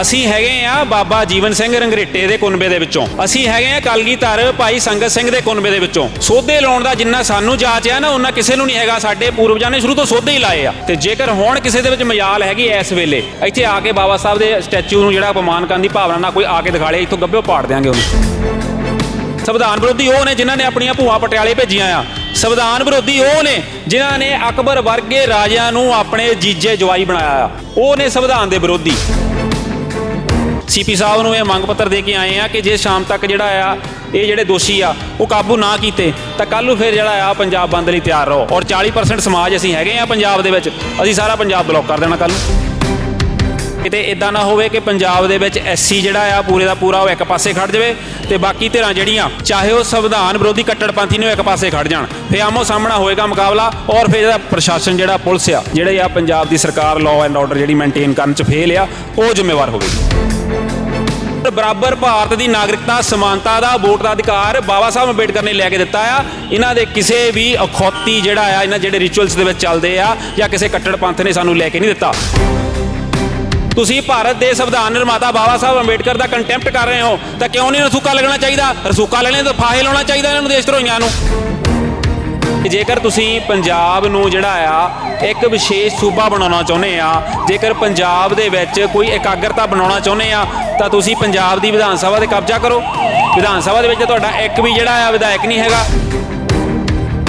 ਅਸੀਂ ਹੈਗੇ ਆ ਬਾਬਾ ਜੀਵਨ ਸਿੰਘ ਰੰਗਰੇਟੇ ਦੇ ਕੁਨਬੇ ਦੇ ਵਿੱਚੋਂ। ਅਸੀਂ ਹੈਗੇ ਆ ਕਲਗੀਧਰ ਭਾਈ ਸੰਗਤ ਸਿੰਘ ਦੇ ਕੁਨਬੇ ਦੇ ਵਿੱਚੋਂ। ਸੋਧੇ ਲਾਉਣ ਦਾ ਜਿੰਨਾ ਸਾਨੂੰ ਜਾਚ ਆ ਨਾ ਉਹਨਾਂ ਕਿਸੇ ਨੂੰ ਨਹੀਂ ਹੈਗਾ। ਸਾਡੇ ਪੂਰਵਜਾਂ ਨੇ ਸ਼ੁਰੂ ਤੋਂ ਸੋਧੇ ਹੀ ਲਾਏ ਆ। ਤੇ ਜੇਕਰ ਹੁਣ ਕਿਸੇ ਦੇ ਵਿੱਚ ਮਜਾਲ ਹੈਗੀ ਇਸ ਵੇਲੇ, ਇੱਥੇ ਆ ਕੇ ਬਾਬਾ ਸਾਹਿਬ ਦੇ ਸਟੈਚੂ ਨੂੰ ਜਿਹੜਾ ਅਪਮਾਨ ਕਰਨ ਦੀ ਭਾਵਨਾ ਨਾਲ ਕੋਈ ਆ ਕੇ ਦਿਖਾ ਲੇ, ਇੱਥੋਂ ਗੱਭਿਓ ਪਾੜ ਦਿਆਂਗੇ ਉਹਨੂੰ। ਸੰਵਿਧਾਨ ਵਿਰੋਧੀ ਉਹ ਨੇ ਜਿਨ੍ਹਾਂ ਨੇ ਆਪਣੀਆਂ ਭੂਆ ਪਟਿਆਲੇ ਭੇਜੀਆਂ ਆ। ਸੰਵਿਧਾਨ ਵਿਰੋਧੀ ਉਹ ਨੇ ਜਿਨ੍ਹਾਂ ਨੇ ਅਕਬਰ ਵਰਗੇ ਰਾਜਿਆਂ ਨੂੰ ਆਪਣੇ ਜੀਜੇ ਜਵਾਈ ਬਣਾਇਆ ਆ। ਉਹ ਨੇ ਸੰਵਿਧਾਨ ਦੇ ਵਿਰੋਧੀ। ਸੀਪੀ ਸਾਹਿਬ ਨੂੰ ਇਹ ਮੰਗ ਪੱਤਰ ਦੇ ਕੇ ਆਏ ਆ ਕਿ ਜੇ ਸ਼ਾਮ ਤੱਕ ਜਿਹੜਾ ਆ, ਇਹ ਜਿਹੜੇ ਦੋਸ਼ੀ ਆ, ਉਹ ਕਾਬੂ ਨਾ ਕੀਤੇ, ਤਾਂ ਕੱਲ ਨੂੰ ਫਿਰ ਜਿਹੜਾ ਆ ਪੰਜਾਬ ਬੰਦ ਲਈ ਤਿਆਰ ਰਹੋ। ਔਰ 40% ਸਮਾਜ ਅਸੀਂ ਹੈਗੇ ਆ ਪੰਜਾਬ ਦੇ ਵਿੱਚ। ਅਸੀਂ ਸਾਰਾ ਪੰਜਾਬ ਬਲੌਕ ਕਰ ਦੇਣਾ ਕੱਲ ਨੂੰ। ਕਿਤੇ ਇਦਾਂ ਨਾ ਹੋਵੇ ਕਿ ਪੰਜਾਬ ਦੇ ਵਿੱਚ ਐਸਸੀ ਜਿਹੜਾ ਆ, ਪੂਰੇ ਦਾ ਪੂਰਾ ਉਹ ਇੱਕ ਪਾਸੇ ਖੜ ਜਾਵੇ ਤੇ ਬਾਕੀ ਧਿਰਾਂ ਜਿਹੜੀਆਂ, ਚਾਹੇ ਉਹ ਸੰਵਿਧਾਨ ਵਿਰੋਧੀ ਕੱਟੜਪੰਥੀ ਨੇ ਉਹ ਇੱਕ ਪਾਸੇ ਖੜ ਜਾਣ। ਫੇ ਆਮੋ ਸਾਹਮਣਾ ਹੋਏਗਾ ਮੁਕਾਬਲਾ ਔਰ ਫਿਰ ਜਿਹੜਾ ਪ੍ਰਸ਼ਾਸਨ ਜਿਹੜਾ ਪੁਲਿਸ ਆ, ਜਿਹੜੇ ਆ ਪੰਜਾਬ ਦੀ ਸਰਕਾਰ ਲਾਅ ਐਂਡ ਆਰਡਰ ਜਿਹੜੀ ਮੇਨਟੇਨ ਕਰਨ ਚ ਫੇਲ ਆ, ਉਹ ਜ਼ਿੰਮੇਵਾਰ ਹੋਵੇਗੀ। ਬਰਾਬਰ ਭਾਰਤ ਦੀ ਨਾਗਰਿਕਤਾ, ਸਮਾਨਤਾ ਦਾ ਵੋਟ ਦਾ ਅਧਿਕਾਰ ਬਾਬਾ ਸਾਹਿਬ ਅੰਬੇਡਕਰ ਨੇ ਲੈ ਕੇ ਦਿੱਤਾ ਆ। ਇਹਨਾਂ ਦੇ ਕਿਸੇ ਵੀ ਅਖੌਤੀ ਜਿਹੜਾ ਆ, ਇਹਨਾਂ ਜਿਹੜੇ ਰਿਚੁਅਲਸ ਦੇ ਵਿੱਚ ਚੱਲਦੇ ਆ ਜਾਂ ਕਿਸੇ ਕੱਟੜ ਪੰਥ ਨੇ ਸਾਨੂੰ ਲੈ ਕੇ ਨਹੀਂ ਦਿੱਤਾ। ਤੁਸੀਂ ਭਾਰਤ ਦੇ ਸੰਵਿਧਾਨ ਨਿਰਮਾਤਾ ਬਾਬਾ ਸਾਹਿਬ ਅੰਬੇਡਕਰ ਦਾ ਕੰਟੈਂਪਟ ਕਰ ਰਹੇ ਹੋ, ਤਾਂ ਕਿਉਂ ਨਹੀਂ ਰਸੂਕਾ ਲੱਗਣਾ ਚਾਹੀਦਾ? ਰਸੂਕਾ ਲੈਣੇ ਤਾਂ ਫਾਹੇ ਲਾਉਣਾ ਚਾਹੀਦਾ ਇਹਨਾਂ ਨੂੰ ਦੇਸ਼ ਧਰੋਈਆਂ ਨੂੰ? ਜੇਕਰ ਤੁਸੀਂ ਪੰਜਾਬ ਨੂੰ ਜਿਹੜਾ ਆ ਇੱਕ ਵਿਸ਼ੇਸ਼ ਸੂਬਾ ਬਣਾਉਣਾ ਚਾਹੁੰਦੇ ਆ। ਜੇਕਰ ਪੰਜਾਬ ਦੇ ਵਿੱਚ ਕੋਈ ਇਕਾਗਰਤਾ ਬਣਾਉਣਾ ਚਾਹੁੰਦੇ ਆ, ਤਾਂ ਤੁਸੀਂ ਪੰਜਾਬ ਦੀ ਵਿਧਾਨ ਸਭਾ ਤੇ ਕਬਜ਼ਾ ਕਰੋ। ਵਿਧਾਨ ਸਭਾ ਦੇ ਵਿੱਚ ਤੁਹਾਡਾ ਇੱਕ ਵੀ ਜਿਹੜਾ ਆ ਵਿਧਾਇਕ ਨਹੀਂ ਹੈਗਾ।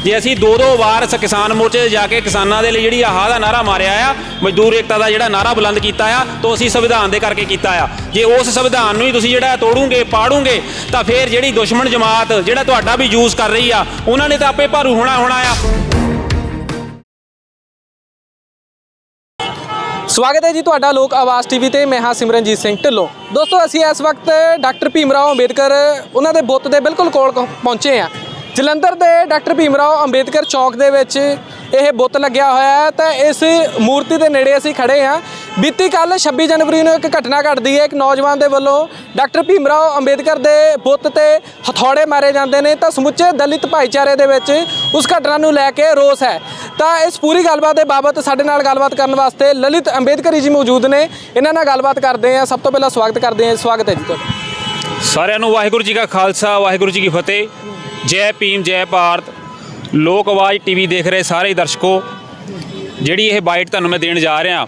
ਜੇ ਅਸੀਂ ਦੋ ਦੋ ਵਾਰ ਕਿਸਾਨ ਮੋਰਚੇ ਤੇ ਜਾ ਕੇ ਕਿਸਾਨਾਂ ਦੇ ਲਈ ਜਿਹੜੀ ਆਹ ਦਾ ਨਾਰਾ ਮਾਰਿਆ ਆ, ਮਜ਼ਦੂਰ ਏਕਤਾ ਦਾ ਜਿਹੜਾ ਨਾਰਾ ਬੁਲੰਦ ਕੀਤਾ ਆ, ਤਾਂ ਅਸੀਂ ਸੰਵਿਧਾਨ ਦੇ ਕਰਕੇ ਕੀਤਾ ਆ। ਜੇ ਉਸ ਸੰਵਿਧਾਨ ਨੂੰ ਹੀ ਤੁਸੀਂ ਜਿਹੜਾ ਤੋੜੋਗੇ, ਪਾੜੋਗੇ, ਤਾਂ ਫਿਰ ਜਿਹੜੀ ਦੁਸ਼ਮਣ ਜਮਾਤ, ਜਿਹੜਾ ਤੁਹਾਡਾ ਵੀ ਯੂਜ਼ ਕਰ ਰਹੀ ਆ, ਉਹਨਾਂ ਨੇ ਤਾਂ ਆਪੇ ਭਾਰੂ ਹੋਣਾ ਹੋਣਾ ਆ। ਸਵਾਗਤ ਹੈ ਜੀ ਤੁਹਾਡਾ ਲੋਕ ਆਵਾਜ਼ ਟੀਵੀ ਤੇ। ਮੈਂ ਹਾਂ ਸਿਮਰਨਜੀਤ ਸਿੰਘ ਢਿੱਲੋਂ। ਦੋਸਤੋ, ਅਸੀਂ ਇਸ ਵਕਤ ਡਾਕਟਰ ਭੀਮਰਾਓ ਅੰਬੇਦਕਰ, ਉਹਨਾਂ ਦੇ ਬੁੱਤ ਦੇ ਬਿਲਕੁਲ ਕੋਲ ਪਹੁੰਚੇ ਆ ਜਲੰਧਰ ਦੇ ਡਾਕਟਰ ਭੀਮਰਾਓ ਅੰਬੇਦਕਰ ਚੌਕ ਦੇ ਵਿੱਚ ਇਹ ਬੁੱਤ ਲੱਗਿਆ ਹੋਇਆ ਹੈ। ਤਾਂ ਇਸ ਮੂਰਤੀ ਦੇ ਨੇੜੇ ਅਸੀਂ ਖੜੇ ਆ ਬੀਤੀ ਕੱਲ 26 ਜਨਵਰੀ ਨੂੰ ਇੱਕ ਘਟਨਾ ਘਟਦੀ ਹੈ। ਇੱਕ ਨੌਜਵਾਨ ਦੇ ਵੱਲੋਂ ਡਾਕਟਰ ਭੀਮ ਰਾਓ ਅੰਬੇਦਕਰ ਦੇ ਬੁੱਤ ਤੇ ਹਥੌੜੇ ਮਾਰੇ ਜਾਂਦੇ ਨੇ। ਤਾਂ ਸਮੁੱਚੇ ਦਲਿਤ ਭਾਈਚਾਰੇ ਦੇ ਵਿੱਚ ਉਸ ਘਟਨਾ ਨੂੰ ਲੈ ਕੇ ਰੋਸ ਹੈ। ਤਾਂ ਇਸ ਪੂਰੀ ਗੱਲਬਾਤ ਦੇ ਬਾਬਤ ਸਾਡੇ ਨਾਲ ਗੱਲਬਾਤ ਕਰਨ ਵਾਸਤੇ ਲਲਿਤ ਅੰਬੇਦਕਰ ਜੀ ਮੌਜੂਦ ਨੇ। ਇਹਨਾਂ ਨਾਲ ਗੱਲਬਾਤ ਕਰਦੇ ਆ ਸਭ ਤੋਂ ਪਹਿਲਾਂ ਸਵਾਗਤ ਕਰਦੇ ਆ ਸਵਾਗਤ ਹੈ ਜੀ ਤੁਹਾਡਾ। ਸਾਰਿਆਂ ਨੂੰ ਵਾਹਿਗੁਰੂ ਜੀ ਕਾ ਖਾਲਸਾ, ਵਾਹਿਗੁਰੂ ਜੀ ਕੀ ਫਤਿਹ। ਜੈ ਭੀਮ, ਜੈ ਭਾਰਤ। ਲੋਕ ਆਵਾਜ਼ ਟੀਵੀ ਦੇਖ ਰਹੇ ਸਾਰੇ ਦਰਸ਼ਕੋ। ਜਿਹੜੀ ਇਹ ਬਾਈਟ ਤੁਹਾਨੂੰ ਮੈਂ ਦੇਣ ਜਾ ਰਿਹਾ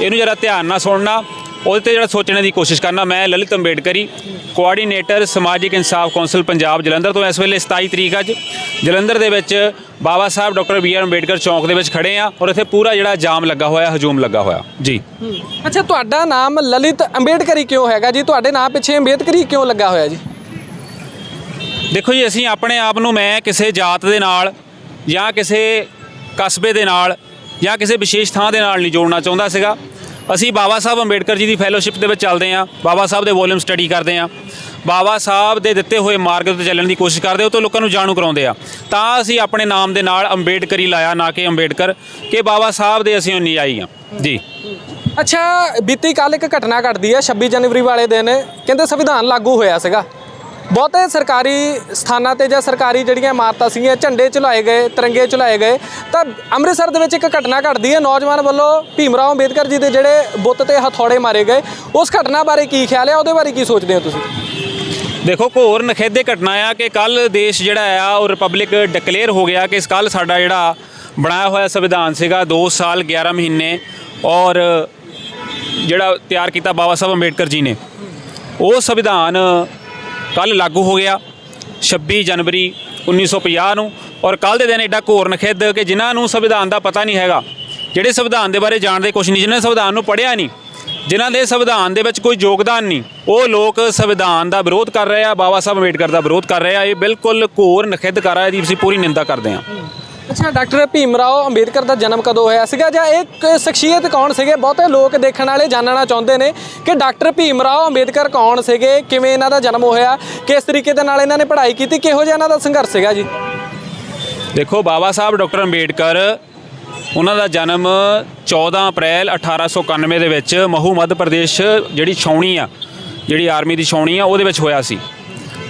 ਇਹਨੂੰ ਜਰਾ ਧਿਆਨ ਨਾਲ ਸੁਣਨਾ। ਉਹਦੇ ਤੇ ਜਿਹੜਾ ਸੋਚਣ ਦੀ ਕੋਸ਼ਿਸ਼ ਕਰਨਾ ਮੈਂ ਲਲਿਤ ਅੰਬੇਡਕਰੀ ਕੋਆਰਡੀਨੇਟਰ ਸਮਾਜਿਕ ਇਨਸਾਫ ਕੌਂਸਲ ਪੰਜਾਬ ਜਲੰਧਰ ਤੋਂ ਇਸ ਵੇਲੇ 27 ਤਰੀਕ ਅੱਜ। ਜਲੰਧਰ ਦੇ ਵਿੱਚ Baba Sahib doctor B R Ambedkar ਚੌਂਕ ਦੇ ਵਿੱਚ ਖੜੇ ਆ ਔਰ ਇੱਥੇ ਪੂਰਾ ਜਿਹੜਾ ਜਾਮ ਲੱਗਾ ਹੋਇਆ ਹਜੂਮ ਲੱਗਾ ਹੋਇਆ। ਜੀ। ਅੱਛਾ ਤੁਹਾਡਾ ਨਾਮ ਲਲਿਤ ਅੰਬੇਦਕਰੀ ਕਿਉਂ ਹੈਗਾ ਜੀ? ਤੁਹਾਡੇ ਨਾਮ ਪਿੱਛੇ ਅੰਬੇਦਕਰੀ ਕਿਉਂ ਲੱਗਾ ਹੋਇਆ ਜੀ? ਦੇਖੋ ਜੀ ਅਸੀਂ ਆਪਣੇ ਆਪ ਨੂੰ ਮੈਂ ਕਿਸੇ ਜਾਤ ਦੇ ਨਾਲ ਜਾਂ ਕਿਸੇ ਕਸਬੇ ਦੇ ਨਾਲ ਜਾਂ ਕਿਸੇ ਵਿਸ਼ੇਸ਼ ਥਾਂ ਦੇ ਨਾਲ ਨਹੀਂ ਜੋੜਨਾ ਚਾਹੁੰਦਾ ਸੀਗਾ। ਅਸੀਂ ਬਾਬਾ ਸਾਹਿਬ ਅੰਬੇਡਕਰ ਜੀ ਦੀ ਫੈਲੋਸ਼ਿਪ ਦੇ ਵਿੱਚ ਚੱਲਦੇ ਹਾਂ, ਬਾਬਾ ਸਾਹਿਬ ਦੇ ਵੋਲਿਊਮ ਸਟੱਡੀ ਕਰਦੇ ਹਾਂ। ਬਾਬਾ ਸਾਹਿਬ ਦੇ ਦਿੱਤੇ ਹੋਏ ਮਾਰਗ ਤੇ ਚੱਲਣ ਦੀ ਕੋਸ਼ਿਸ਼ ਕਰਦੇ ਹਾਂ, ਉਹ ਤੋਂ ਲੋਕਾਂ ਨੂੰ ਜਾਣੂ ਕਰਾਉਂਦੇ ਆ ਤਾਂ ਅਸੀਂ ਆਪਣੇ ਨਾਮ ਦੇ ਨਾਲ ਅੰਬੇਡਕਰੀ ਲਾਇਆ, ਨਾ ਕਿ ਅੰਬੇਡਕਰ, ਕਿ ਬਾਬਾ ਸਾਹਿਬ ਦੇ ਅਸੀਂ ਅਨੁਯਾਈ ਹਾਂ। ਜੀ। ਅੱਛਾ, ਬੀਤੀ ਕੱਲ ਇੱਕ ਘਟਨਾ ਘਟਦੀ ਹੈ 26 ਜਨਵਰੀ ਵਾਲੇ ਦਿਨ, ਕਹਿੰਦੇ ਸੰਵਿਧਾਨ ਲਾਗੂ ਹੋਇਆ ਸੀਗਾ। ਬਹੁਤੇ ਸਰਕਾਰੀ ਸਥਾਨਾਂ ਤੇ ਜਾਂ ਸਰਕਾਰੀ ਜਿਹੜੀਆਂ ਇਮਾਰਤਾਂ ਸੀਗੀਆਂ, ਝੰਡੇ ਚੁਲਾਏ ਗਏ, ਤਿਰੰਗੇ ਚੁਲਾਏ ਗਏ, ਤਾਂ ਅੰਮ੍ਰਿਤਸਰ ਦੇ ਵਿੱਚ ਇੱਕ ਘਟਨਾ ਘਟਦੀ ਹੈ। ਨੌਜਵਾਨ ਵੱਲੋਂ ਭੀਮ ਰਾਓ ਅੰਬੇਦਕਰ ਜੀ ਦੇ ਜਿਹੜੇ ਬੁੱਤ ਤੇ ਹਥੌੜੇ ਮਾਰੇ ਗਏ। ਉਸ ਘਟਨਾ ਬਾਰੇ ਕੀ ਖਿਆਲ ਹੈ? ਉਹਦੇ ਬਾਰੇ ਕੀ ਸੋਚਦੇ ਹੋ ਤੁਸੀਂ? ਦੇਖੋ ਘੋਰ ਨਖੇਦੇ ਘਟਨਾ ਆ ਕਿ ਕੱਲ ਦੇਸ਼ ਜਿਹੜਾ ਆ, ਉਹ ਰਿਪਬਲਿਕ ਡਿਕਲੇਅਰ ਹੋ ਗਿਆ ਕਿ ਕੱਲ ਸਾਡਾ ਜਿਹੜਾ ਬਣਾਇਆ ਹੋਇਆ ਸੰਵਿਧਾਨ ਸੀਗਾ 2 ਸਾਲ 11 ਮਹੀਨੇ, ਔਰ ਜਿਹੜਾ ਤਿਆਰ ਕੀਤਾ ਬਾਬਾ ਸਾਹਿਬ ਅੰਬੇਡਕਰ ਜੀ ਨੇ। ਉਹ ਸੰਵਿਧਾਨ ਕੱਲ ਲਾਗੂ ਹੋ ਗਿਆ 26 ਜਨਵਰੀ 1950 ਨੂੰ ਔਰ ਕੱਲ ਦੇ ਦਿਨ ਐਡਾ ਘੋਰ ਨਖੇਦ ਕਿ ਜਿਨ੍ਹਾਂ ਨੂੰ ਸੰਵਿਧਾਨ ਦਾ ਪਤਾ ਨਹੀਂ ਹੈਗਾ। ਜਿਹੜੇ ਸੰਵਿਧਾਨ ਦੇ ਬਾਰੇ ਜਾਣਦੇ ਕੁਛ ਨਹੀਂ, ਜਿਨ੍ਹਾਂ ਨੇ ਸੰਵਿਧਾਨ ਨੂੰ ਪੜ੍ਹਿਆ ਨਹੀਂ, ਜਿਨ੍ਹਾਂ ਦੇ ਸੰਵਿਧਾਨ ਦੇ ਵਿੱਚ ਕੋਈ ਯੋਗਦਾਨ ਨਹੀਂ, ਉਹ ਲੋਕ ਸੰਵਿਧਾਨ ਦਾ ਵਿਰੋਧ ਕਰ ਰਹੇ ਆ, ਬਾਬਾ ਸਾਹਿਬ ਅੰਬੇਡਕਰ ਦਾ ਵਿਰੋਧ ਕਰ ਰਹੇ ਆ। ਇਹ ਬਿਲਕੁਲ ਘੋਰ ਨਖੇਦ ਕਰ ਰਿਹਾ ਇਹਦੀ ਅਸੀਂ ਪੂਰੀ ਨਿੰਦਾ ਕਰਦੇ ਹਾਂ ਅੱਛਾ, ਡਾਕਟਰ ਭੀਮ ਰਾਓ, ਅੰਬੇਦਕਰ ਦਾ ਜਨਮ ਕਦੋਂ ਹੋਇਆ ਸੀਗਾ? ਜਾਂ ਇਹ ਸ਼ਖਸੀਅਤ ਕੌਣ ਸੀਗੇ? ਬਹੁਤੇ ਲੋਕ ਦੇਖਣ ਵਾਲੇ ਜਾਣਨਾ ਚਾਹੁੰਦੇ ਨੇ ਕਿ ਡਾਕਟਰ ਭੀਮ ਰਾਓ, ਅੰਬੇਦਕਰ ਕੌਣ ਸੀਗੇ? ਕਿਵੇਂ ਇਹਨਾਂ ਦਾ ਜਨਮ ਹੋਇਆ? ਕਿਸ ਤਰੀਕੇ ਦੇ ਨਾਲ ਇਹਨਾਂ ਨੇ ਪੜ੍ਹਾਈ ਕੀਤੀ? ਕਿਹੋ ਜਿਹਾ ਇਹਨਾਂ ਦਾ ਸੰਘਰਸ਼ ਸੀਗਾ ਜੀ? ਦੇਖੋ, ਬਾਬਾ ਸਾਹਿਬ, ਡਾਕਟਰ ਅੰਬੇਡਕਰ ਉਹਨਾਂ ਦਾ ਜਨਮ 14 ਅਪ੍ਰੈਲ 1891 ਦੇ ਵਿੱਚ ਮਹੂ ਮੱਧ ਪ੍ਰਦੇਸ਼, ਜਿਹੜੀ ਛਾਉਣੀ ਆ, ਜਿਹੜੀ ਆਰਮੀ ਦੀ ਛਾਉਣੀ ਆ, ਉਹਦੇ ਵਿੱਚ ਹੋਇਆ ਸੀ।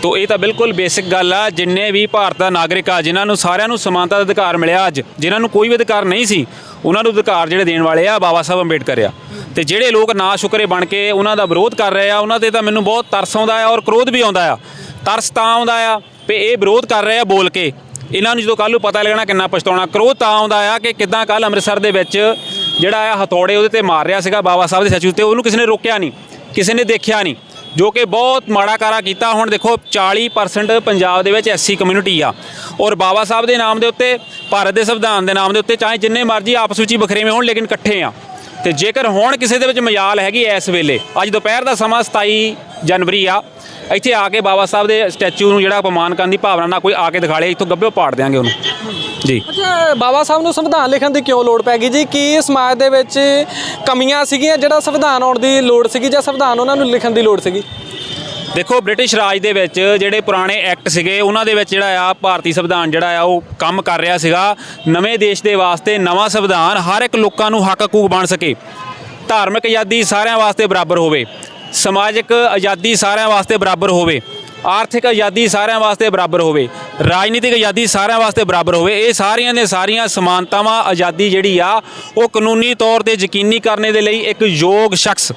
ਤੋ ਇਹ ਤਾਂ ਬਿਲਕੁਲ ਬੇਸਿਕ ਗੱਲ ਆ, ਜਿੰਨੇ ਵੀ ਭਾਰਤ ਦਾ ਨਾਗਰਿਕ ਆ, ਜਿਨ੍ਹਾਂ ਨੂੰ ਸਾਰਿਆਂ ਨੂੰ ਸਮਾਨਤਾ ਦਾ ਅਧਿਕਾਰ ਮਿਲਿਆ ਅੱਜ, ਜਿਨ੍ਹਾਂ ਨੂੰ ਕੋਈ ਵੀ ਅਧਿਕਾਰ ਨਹੀਂ ਸੀ, ਉਹਨਾਂ ਨੂੰ ਅਧਿਕਾਰ ਜਿਹੜੇ ਦੇਣ ਵਾਲੇ ਆ, ਬਾਬਾ ਸਾਹਿਬ ਅੰਬੇਡਕਰ ਆ। ਤੇ ਜਿਹੜੇ ਲੋਕ ਨਾ ਸ਼ੁਕਰੇ ਬਣ ਕੇ ਉਹਨਾਂ ਦਾ ਵਿਰੋਧ ਕਰ ਰਹੇ ਆ, ਉਹਨਾਂ ਤੇ ਤਾਂ ਮੈਨੂੰ ਬਹੁਤ ਤਰਸ ਆਉਂਦਾ ਆ ਔਰ ਕ੍ਰੋਧ ਵੀ ਆਉਂਦਾ ਆ। ਤਰਸ ਤਾਂ ਆਉਂਦਾ ਆ ਵੀ ਇਹ ਵਿਰੋਧ ਕਰ ਰਹੇ ਆ ਬੋਲ ਕੇ। ਇਹਨਾਂ ਨੂੰ ਜਦੋਂ ਕੱਲ੍ਹ ਨੂੰ ਪਤਾ ਲੱਗਣਾ ਕਿੰਨਾ ਪਛਤਾਉਣਾ, ਕ੍ਰੋਧ ਤਾਂ ਆਉਂਦਾ ਆ ਕਿ ਕਿਦਾਂ ਕੱਲ ਅੰਮ੍ਰਿਤਸਰ ਦੇ ਵਿੱਚ ਜਿਹੜਾ ਆ ਹਥੌੜੇ ਉਹਦੇ ਤੇ ਮਾਰ ਰਿਹਾ ਸੀਗਾ ਬਾਬਾ ਸਾਹਿਬ ਦੇ ਸੱਚੂ ਤੇ ਉਹਨੂੰ ਕਿਸੇ ਨੇ ਰੋਕਿਆ ਨਹੀਂ, ਕਿਸੇ ਨੇ ਦੇਖਿਆ ਨਹੀਂ। ਜੋ ਕਿ ਬਹੁਤ ਮਾੜਾ ਕਾਰਾ ਕੀਤਾ। ਹੁਣ ਦੇਖੋ 40% ਪੰਜਾਬ ਦੇ ਵਿੱਚ ਐਸਸੀ ਕਮਿਊਨਿਟੀ ਆ। ਔਰ ਬਾਬਾ ਸਾਹਿਬ ਦੇ ਨਾਮ ਦੇ ਉੱਤੇ, ਭਾਰਤ ਦੇ ਸੰਵਿਧਾਨ ਦੇ ਨਾਮ ਦੇ ਉੱਤੇ ਚਾਹੇ ਜਿੰਨੇ ਮਰਜ਼ੀ ਆਪਸ ਵਿੱਚ ਹੀ ਬਖਰੇਵੇਂ ਹੋਣ, ਲੇਕਿਨ ਇਕੱਠੇ ਆ। ਤੇ ਜੇਕਰ ਹੁਣ ਕਿਸੇ ਦੇ ਵਿੱਚ ਮਜਾਲ ਹੈਗੀ ਇਸ ਵੇਲੇ, ਅੱਜ ਦੁਪਹਿਰ ਦਾ ਸਮਾਂ 27 ਜਨਵਰੀ ਆ, ਇੱਥੇ ਆ ਕੇ ਬਾਬਾ ਸਾਹਿਬ ਦੇ ਸਟੈਚੂ ਨੂੰ ਜਿਹੜਾ ਅਪਮਾਨ ਕਰਨ ਦੀ ਭਾਵਨਾ ਨਾਲ ਕੋਈ ਆ ਕੇ ਦਿਖਾ ਲੇ, ਇੱਥੋਂ ਗੱਭਿਓ ਪਾੜ ਦਿਆਂਗੇ ਉਹਨੂੰ। ਜੀ। ਅੱਛਾ ਬਾਬਾ ਸਾਹਿਬ ਨੂੰ ਸੰਵਿਧਾਨ ਲਿਖਣ ਦੀ ਕਿਉਂ ਲੋੜ ਪੈ ਗਈ ਜੀ? ਕੀ ਸਮਾਜ ਦੇ ਵਿੱਚ ਕਮੀਆਂ ਸੀਗੀਆਂ ਜਿਹੜਾ ਸੰਵਿਧਾਨ ਆਉਣ ਦੀ ਲੋੜ ਸੀਗੀ ਜਾਂ ਸੰਵਿਧਾਨ ਉਹਨਾਂ ਨੂੰ ਲਿਖਣ ਦੀ ਲੋੜ ਸੀਗੀ? ਦੇਖੋ ਬ੍ਰਿਟਿਸ਼ ਰਾਜ ਦੇ ਵਿੱਚ ਜਿਹੜੇ ਪੁਰਾਣੇ ਐਕਟ ਸੀਗੇ ਉਹਨਾਂ ਦੇ ਵਿੱਚ ਜਿਹੜਾ ਆ ਭਾਰਤੀ ਸੰਵਿਧਾਨ ਜਿਹੜਾ ਆ ਉਹ ਕੰਮ ਕਰ ਰਿਹਾ ਸੀਗਾ। ਨਵੇਂ ਦੇਸ਼ ਦੇ ਵਾਸਤੇ ਨਵਾਂ ਸੰਵਿਧਾਨ ਹਰ ਇੱਕ ਲੋਕਾਂ ਨੂੰ ਹੱਕ ਹਕੂਕ ਬਣ ਸਕੇ। ਧਾਰਮਿਕ ਆਜ਼ਾਦੀ ਸਾਰਿਆਂ ਵਾਸਤੇ ਬਰਾਬਰ ਹੋਵੇ। ਸਮਾਜਿਕ ਆਜ਼ਾਦੀ ਸਾਰਿਆਂ ਵਾਸਤੇ ਬਰਾਬਰ ਹੋਵੇ। ਆਰਥਿਕ ਆਜ਼ਾਦੀ ਸਾਰਿਆਂ ਵਾਸਤੇ ਬਰਾਬਰ ਹੋਵੇ, ਰਾਜਨੀਤਿਕ ਆਜ਼ਾਦੀ ਸਾਰਿਆਂ ਵਾਸਤੇ ਬਰਾਬਰ ਹੋਵੇ, ਇਹ ਸਾਰੀਆਂ ਨੇ ਸਾਰੀਆਂ ਸਮਾਨਤਾਵਾਂ ਆਜ਼ਾਦੀ ਜਿਹੜੀ ਆ, ਉਹ ਕਾਨੂੰਨੀ ਤੌਰ ਤੇ ਯਕੀਨੀ ਕਰਨੇ ਦੇ ਲਈ ਇੱਕ ਯੋਗ ਸ਼ਖਸ।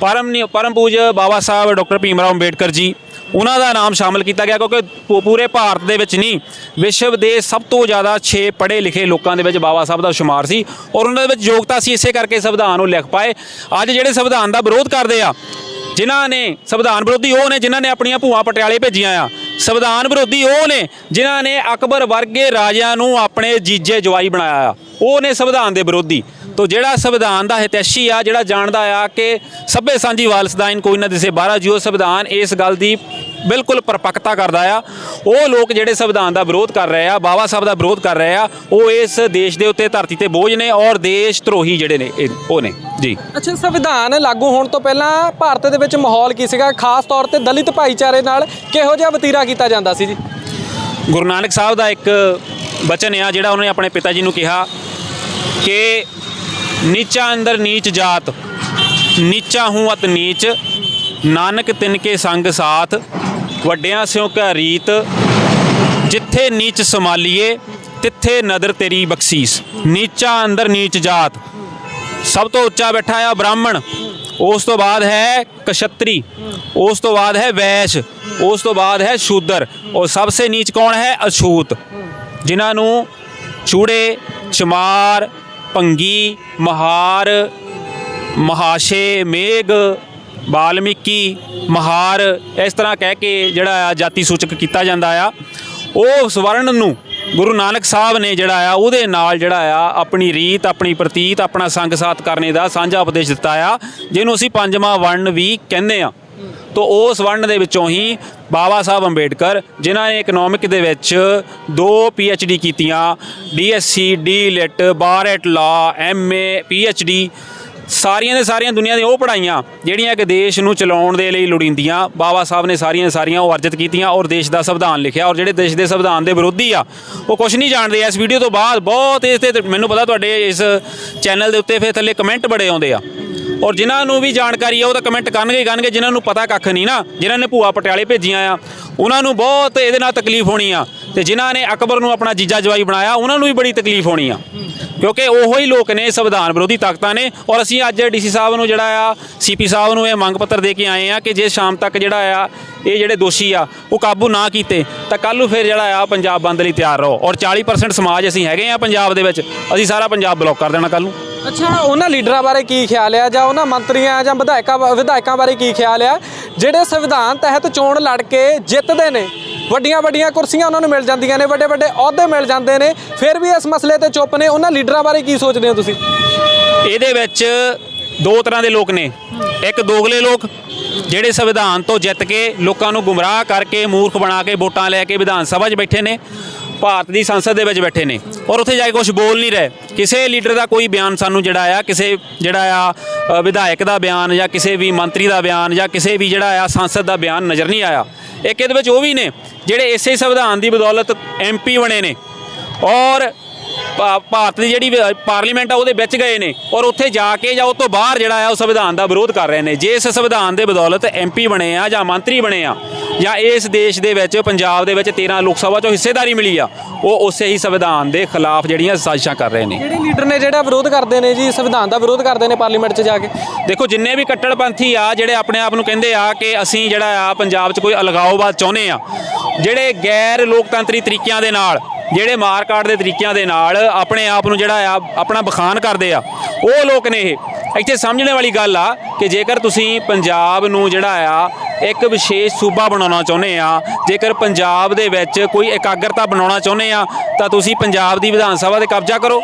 ਪਰਮ ਨਿ- ਪਰਮ ਪੂਜ ਬਾਬਾ ਸਾਹਿਬ ਡਾਕਟਰ ਭੀਮ ਰਾਓ ਅੰਬੇਡਕਰ ਜੀ, ਉਹਨਾਂ ਦਾ ਨਾਮ ਸ਼ਾਮਲ ਕੀਤਾ ਗਿਆ ਕਿਉਂਕਿ ਪੂ- ਪੂਰੇ ਭਾਰਤ ਦੇ ਵਿੱਚ ਨਹੀਂ, ਵਿਸ਼ਵ ਦੇ ਸਭ ਤੋਂ ਜ਼ਿਆਦਾ 6 ਪੜ੍ਹੇ ਲਿਖੇ ਲੋਕਾਂ ਦੇ ਵਿੱਚ ਬਾਬਾ ਸਾਹਿਬ ਦਾ ਸ਼ੁਮਾਰ ਸੀ ਔਰ ਉਹਨਾਂ ਦੇ ਵਿੱਚ ਯੋਗਤਾ ਸੀ, ਇਸੇ ਕਰਕੇ ਸੰਵਿਧਾਨ ਉਹ ਲਿਖ ਪਾਏ। ਅੱਜ ਜਿਹੜੇ ਸੰਵਿਧਾਨ ਦਾ ਵਿਰੋਧ ਕਰਦੇ ਆ ਜਿਨ੍ਹਾਂ ਨੇ ਸੰਵਿਧਾਨ ਵਿਰੋਧੀ ਉਹ ਨੇ ਜਿਨ੍ਹਾਂ ਨੇ ਆਪਣੀਆਂ ਭੂਆ ਪਟਿਆਲੇ ਭੇਜੀਆਂ ਆ। ਸੰਵਿਧਾਨ ਵਿਰੋਧੀ ਉਹ ਨੇ ਜਿਨ੍ਹਾਂ ਨੇ ਅਕਬਰ ਵਰਗੇ ਰਾਜਿਆਂ ਨੂੰ ਆਪਣੇ ਜੀਜੇ ਜਵਾਈ ਬਣਾਇਆ ਆ। ਉਹ ਨੇ ਸੰਵਿਧਾਨ ਦੇ ਵਿਰੋਧੀ। ਤੋ ਜਿਹੜਾ ਸੰਵਿਧਾਨ ਦਾ ਹਿਤੈਸ਼ੀ ਆ, ਜਿਹੜਾ ਜਾਣਦਾ ਆ ਕਿ ਸਭੇ ਸਾਂਝੀ ਵਾਲਸਦਾਇਨ ਕੋਈ ਨਾ ਦਿਸੇ ਬਾਹਰਾ ਜਿਉ ਸੰਵਿਧਾਨ, ਇਸ ਗੱਲ ਦੀ ਬਿਲਕੁਲ ਪਰਪੱਕਤਾ ਕਰਦਾ ਆ। ਉਹ ਲੋਕ ਜਿਹੜੇ ਸੰਵਿਧਾਨ ਦਾ ਵਿਰੋਧ ਕਰ ਰਹੇ ਆ ਬਾਬਾ ਸਾਹਿਬ ਦਾ ਵਿਰੋਧ ਕਰ ਰਹੇ ਆ ਉਹ ਇਸ ਦੇਸ਼ ਦੇ ਉੱਤੇ ਧਰਤੀ ਤੇ ਬੋਝ ਨੇ ਔਰ ਦੇਸ਼ ਧਰੋਹੀ ਜਿਹੜੇ ਨੇ ਇਹ- ਉਹ ਨੇ। ਜੀ। ਅੱਛਾ ਸੰਵਿਧਾਨ ਲਾਗੂ ਹੋਣ ਤੋਂ ਪਹਿਲਾਂ ਭਾਰਤ ਦੇ ਵਿੱਚ ਮਾਹੌਲ ਕੀ ਸੀਗਾ? ਖਾਸ ਤੌਰ ਤੇ ਦਲਿਤ ਭਾਈਚਾਰੇ ਨਾਲ ਕਿਹੋ ਜਿਹਾ ਵਤੀਰਾ ਕੀਤਾ ਜਾਂਦਾ ਸੀ ਜੀ? ਗੁਰੂ ਨਾਨਕ ਸਾਹਿਬ ਦਾ ਇੱਕ ਬਚਨ ਆ ਜਿਹੜਾ ਉਹਨੇ ਆਪਣੇ ਪਿਤਾ ਜੀ ਨੂੰ ਕਿਹਾ ਕਿ ਨੀਚਾ ਅੰਦਰ ਨੀਚ ਜਾਤ ਨੀਚਾ ਹੂੰ ਅਤ ਨੀਚ ਨਾਨਕ ਤਿਨ ਕੇ ਸੰਗ ਸਾਥ ਵੱਡਿਆਂ ਸਿਓ ਕਾ ਰੀਤ, ਜਿੱਥੇ ਨੀਚ ਸਮਾਲੀਏ ਤਿੱਥੇ ਨਦਰ ਤੇਰੀ ਬਖਸ਼ੀਸ। ਨੀਚਾ ਅੰਦਰ ਨੀਚ ਜਾਤ। ਸਭ ਤੋਂ ਉੱਚਾ ਬੈਠਾ ਆ ਬ੍ਰਾਹਮਣ। ਉਸ ਤੋਂ ਬਾਅਦ ਹੈ ਕਸ਼ਤਰੀ। ਉਸ ਤੋਂ ਬਾਅਦ ਹੈ ਵੈਸ਼। ਉਸ ਤੋਂ ਬਾਅਦ ਹੈ ਸ਼ੂਦਰ। ਔਰ ਸਭ ਸੇ ਨੀਚ ਕੌਣ ਹੈ? ਅਛੂਤ। ਜਿਨ੍ਹਾਂ ਨੂੰ ਚੂੜੇ, ਚਮਾਰ ਭੰਗੀ ਮਹਾਰ, ਮਹਾਸ਼ੇ, ਮੇਘ ਬਾਲਮੀਕੀ, ਮਹਾਰ, ਇਸ ਤਰ੍ਹਾਂ ਕਹਿ ਕੇ ਜਿਹੜਾ ਆ ਜਾਤੀ ਸੂਚਕ ਕੀਤਾ ਜਾਂਦਾ ਆ। ਉਹ ਸਵਰਨ ਨੂੰ ਗੁਰੂ ਨਾਨਕ ਸਾਹਿਬ ਨੇ ਜਿਹੜਾ ਆ, ਉਹਦੇ ਨਾਲ ਜਿਹੜਾ ਆ, ਆਪਣੀ ਰੀਤ, ਆਪਣੀ ਪ੍ਰਤੀਤ, ਆਪਣਾ ਸੰਗ ਸਾਥ ਕਰਨੇ ਦਾ ਸਾਂਝਾ ਉਪਦੇਸ਼ ਦਿੱਤਾ ਆ, ਜਿਹਨੂੰ ਅਸੀਂ ਪੰਜਵਾਂ ਵਰਣ ਵੀ ਕਹਿੰਦੇ ਆ। ਤੋ ਉਸ ਵਰਣ ਦੇ ਵਿੱਚੋਂ ਹੀ ਬਾਬਾ ਸਾਹਿਬ ਅੰਬੇਡਕਰ, ਜਿਨ੍ਹਾਂ ਨੇ ਇਕਨੋਮਿਕ ਦੇ ਵਿੱਚ ਦੋ ਡੀ ਕੀਤੀਆਂ DSc DLitt bar at law MA D ਸਾਰੀਆਂ ਦੇ ਸਾਰੀਆਂ ਦੁਨੀਆ ਦੀਆਂ ਉਹ ਪੜ੍ਹਾਈਆਂ ਜਿਹੜੀਆਂ ਕਿ ਦੇਸ਼ ਨੂੰ ਚਲਾਉਣ ਦੇ ਲਈ ਲੋੜੀਂਦੀਆਂ, ਬਾਬਾ ਸਾਹਿਬ ਨੇ ਸਾਰੀਆਂ ਸਾਰੀਆਂ ਉਹ ਅਰਜਿਤ ਕੀਤੀਆਂ ਔਰ ਦੇਸ਼ ਦਾ ਸੰਵਿਧਾਨ ਲਿਖਿਆ ਔਰ ਜਿਹੜੇ ਦੇਸ਼ ਦੇ ਸੰਵਿਧਾਨ ਦੇ ਵਿਰੋਧੀ ਆ, ਉਹ ਕੁਝ ਨਹੀਂ ਜਾਣਦੇ। ਇਸ ਵੀਡੀਓ ਤੋਂ ਬਾਅਦ ਬਹੁਤ ਇਸ ਤੇ ਮੈਨੂੰ ਪਤਾ ਤੁਹਾਡੇ ਇਸ ਚੈਨਲ ਦੇ ਉੱਤੇ ਫਿਰ ਥੱਲੇ ਕਮੈਂਟ ਬੜੇ ਆਉਂਦੇ ਆ। ਔਰ ਜਿਨ੍ਹਾਂ ਨੂੰ ਵੀ ਜਾਣਕਾਰੀ ਆ, ਉਹ ਤਾਂ ਕਮੈਂਟ ਕਰਨਗੇ ਹੀ ਕਰਨਗੇ, ਜਿਨ੍ਹਾਂ ਨੂੰ ਪਤਾ ਕੱਖ ਨਹੀਂ ਨਾ, ਜਿਨ੍ਹਾਂ ਨੇ ਭੂਆ ਪਟਿਆਲੇ ਭੇਜੀਆਂ ਆ, ਉਹਨਾਂ ਨੂੰ ਬਹੁਤ ਇਹਦੇ ਨਾਲ ਤਕਲੀਫ ਹੋਣੀ ਆ ਤੇ ਜਿਨ੍ਹਾਂ ਨੇ ਅਕਬਰ ਨੂੰ ਆਪਣਾ ਜੀਜਾ ਜਵਾਈ ਬਣਾਇਆ, ਉਹਨਾਂ ਨੂੰ ਵੀ ਬੜੀ ਤਕਲੀਫ ਹੋਣੀ ਆ। ਕਿਉਂਕਿ ਉਹੋ ਹੀ ਲੋਕ ਨੇ ਸੰਵਿਧਾਨ ਵਿਰੋਧੀ ਤਾਕਤਾਂ ਨੇ ਔਰ ਅਸੀਂ ਅੱਜ ਡੀਸੀ ਸਾਹਿਬ ਨੂੰ ਜਿਹੜਾ ਆ, ਸੀਪੀ ਸਾਹਿਬ ਨੂੰ ਇਹ ਮੰਗ ਪੱਤਰ ਦੇ ਕੇ ਆਏ ਆ ਕਿ ਜੇ ਸ਼ਾਮ ਤੱਕ ਜਿਹੜਾ ਆ, ਇਹ ਜਿਹੜੇ ਦੋਸ਼ੀ ਆ, ਉਹ ਕਾਬੂ ਨਾ ਕੀਤੇ, ਤਾਂ ਕੱਲ ਨੂੰ ਫਿਰ ਜਿਹੜਾ ਆ ਪੰਜਾਬ ਬੰਦ ਲਈ ਤਿਆਰ ਰਹੋ। ਔਰ 40% ਸਮਾਜ ਅਸੀਂ ਹੈਗੇ ਆ ਪੰਜਾਬ ਦੇ ਵਿੱਚ, ਅਸੀਂ ਸਾਰਾ ਪੰਜਾਬ ਬਲੌਕ ਕਰ ਦੇਣਾ ਕੱਲ ਨੂੰ। ਅੱਛਾ, ਉਹਨਾਂ ਲੀਡਰਾਂ ਬਾਰੇ ਕੀ ਖਿਆਲ ਆ ਜਾਂ ਉਹਨਾਂ ਮੰਤਰੀਆਂ ਜਾਂ ਵਿਧਾਇਕਾਂ ਵਿਧਾਇਕਾਂ ਬਾਰੇ ਕੀ ਖਿਆਲ ਆ? ਜਿਹੜੇ ਸੰਵਿਧਾਨ ਤਹਿਤ ਚੋਣ ਲੜ ਕੇ ਜਿੱਤਦੇ ਨੇ ਵੱਡੀਆਂ ਵੱਡੀਆਂ ਕੁਰਸੀਆਂ ਉਹਨਾਂ ਨੂੰ ਮਿਲ ਜਾਂਦੀਆਂ ਨੇ, ਵੱਡੇ ਵੱਡੇ ਅਹੁਦੇ ਮਿਲ ਜਾਂਦੇ ਨੇ। ਫਿਰ ਵੀ ਇਸ ਮਸਲੇ ਤੇ ਚੁੱਪ ਨੇ। ਉਹਨਾਂ ਲੀਡਰਾਂ ਬਾਰੇ ਕੀ ਸੋਚਦੇ ਹੋ ਤੁਸੀਂ? ਇਹਦੇ ਵਿੱਚ ਦੋ ਤਰ੍ਹਾਂ ਦੇ ਲੋਕ ਨੇ। ਇੱਕ ਦੋਗਲੇ ਲੋਕ, ਜਿਹੜੇ ਸੰਵਿਧਾਨ ਤੋਂ ਜਿੱਤ ਕੇ ਲੋਕਾਂ ਨੂੰ ਗੁੰਮਰਾਹ ਕਰਕੇ, ਮੂਰਖ ਬਣਾ ਕੇ ਵੋਟਾਂ ਲੈ ਕੇ ਵਿਧਾਨ ਸਭਾ 'ਚ ਬੈਠੇ ਨੇ। ਭਾਰਤ ਦੀ ਸੰਸਦ ਦੇ ਵਿੱਚ ਬੈਠੇ ਨੇ ਔਰ ਉੱਥੇ ਜਾ ਕੇ ਕੁਝ ਬੋਲ ਨਹੀਂ ਰਹੇ। ਕਿਸੇ ਲੀਡਰ ਦਾ ਕੋਈ ਬਿਆਨ ਸਾਨੂੰ ਜਿਹੜਾ ਆ, ਕਿਸੇ ਜਿਹੜਾ ਆ ਵਿਧਾਇਕ ਦਾ ਬਿਆਨ ਜਾਂ ਕਿਸੇ ਵੀ ਮੰਤਰੀ ਦਾ ਬਿਆਨ ਜਾਂ ਕਿਸੇ ਵੀ ਜਿਹੜਾ ਆ ਸੰਸਦ ਦਾ ਬਿਆਨ ਨਜ਼ਰ ਨਹੀਂ ਆਇਆ। ਇੱਕ ਇਹਦੇ ਵਿੱਚ ਉਹ ਵੀ ਨੇ ਜਿਹੜੇ ਇਸੇ ਸੰਵਿਧਾਨ ਦੀ ਬਦੌਲਤ ਐਮਪੀ ਬਣੇ ਨੇ। ਔਰ ਭਾਰਤ ਦੀ ਜਿਹੜੀ ਪਾਰਲੀਮੈਂਟ ਆ ਉਹਦੇ ਵਿੱਚ ਗਏ ਨੇ ਔਰ ਉੱਥੇ ਜਾ ਕੇ ਜਾਂ ਉਹ ਤੋਂ ਬਾਹਰ ਜਿਹੜਾ ਆ ਉਹ ਸੰਵਿਧਾਨ ਦਾ ਵਿਰੋਧ ਕਰ ਰਹੇ ਨੇ। ਜੇ ਇਸ ਸੰਵਿਧਾਨ ਦੇ ਬਦੌਲਤ ਐਮਪੀ ਬਣੇ ਆ ਜਾਂ ਮੰਤਰੀ ਬਣੇ ਆ ਜਾਂ ਇਸ ਦੇਸ਼ ਦੇ ਵਿੱਚ ਪੰਜਾਬ ਦੇ ਵਿੱਚ 13 ਲੋਕ ਸਭਾ ਚੋਂ ਹਿੱਸੇਦਾਰੀ ਮਿਲੀ ਆ ਉਹ ਉਸੇ ਹੀ ਸੰਵਿਧਾਨ ਦੇ ਖਿਲਾਫ ਜਿਹੜੀਆਂ ਸਾਜ਼ਿਸ਼ਾਂ ਕਰ ਰਹੇ ਨੇ। ਕਿਹੜੇ ਲੀਡਰ ਨੇ ਜਿਹੜਾ ਵਿਰੋਧ ਕਰਦੇ ਨੇ ਜੀ ਸੰਵਿਧਾਨ ਦਾ ਵਿਰੋਧ ਕਰਦੇ ਨੇ ਪਾਰਲੀਮੈਂਟ 'ਚ ਜਾ ਕੇ? ਦੇਖੋ ਜਿੰਨੇ ਵੀ ਕੱਟੜਪੰਥੀ ਆ ਜਿਹੜੇ ਆਪਣੇ ਆਪ ਨੂੰ ਕਹਿੰਦੇ ਆ ਕਿ ਅਸੀਂ ਜਿਹੜਾ ਆ ਪੰਜਾਬ 'ਚ ਕੋਈ ਅਲਗਾਓਵਾਦ ਚਾਹੁੰਦੇ ਆ ਜਿਹੜੇ ਗੈਰ ਲੋਕਤੰਤਰੀ ਤਰੀਕਿਆਂ ਦੇ ਨਾਲ ਜਿਹੜੇ ਮਾਰਕਾਟ ਦੇ ਤਰੀਕਿਆਂ ਦੇ ਨਾਲ ਆਪਣੇ ਆਪ ਨੂੰ ਜਿਹੜਾ ਆ, ਆਪਣਾ ਬਖਾਨ ਕਰਦੇ ਆ, ਉਹ ਲੋਕ ਨੇ ਇਹ। ਇੱਥੇ ਸਮਝਣ ਵਾਲੀ ਗੱਲ ਆ ਕਿ ਜੇਕਰ ਤੁਸੀਂ ਪੰਜਾਬ ਨੂੰ ਜਿਹੜਾ ਆ, ਇੱਕ ਵਿਸ਼ੇਸ਼ ਸੂਬਾ ਬਣਾਉਣਾ ਚਾਹੁੰਦੇ ਆ, ਜੇਕਰ ਪੰਜਾਬ ਦੇ ਵਿੱਚ ਕੋਈ ਇਕਾਗਰਤਾ ਬਣਾਉਣਾ ਚਾਹੁੰਦੇ ਆ, ਤਾਂ ਤੁਸੀਂ ਪੰਜਾਬ ਦੀ ਵਿਧਾਨ ਸਭਾ ਤੇ ਕਬਜ਼ਾ ਕਰੋ।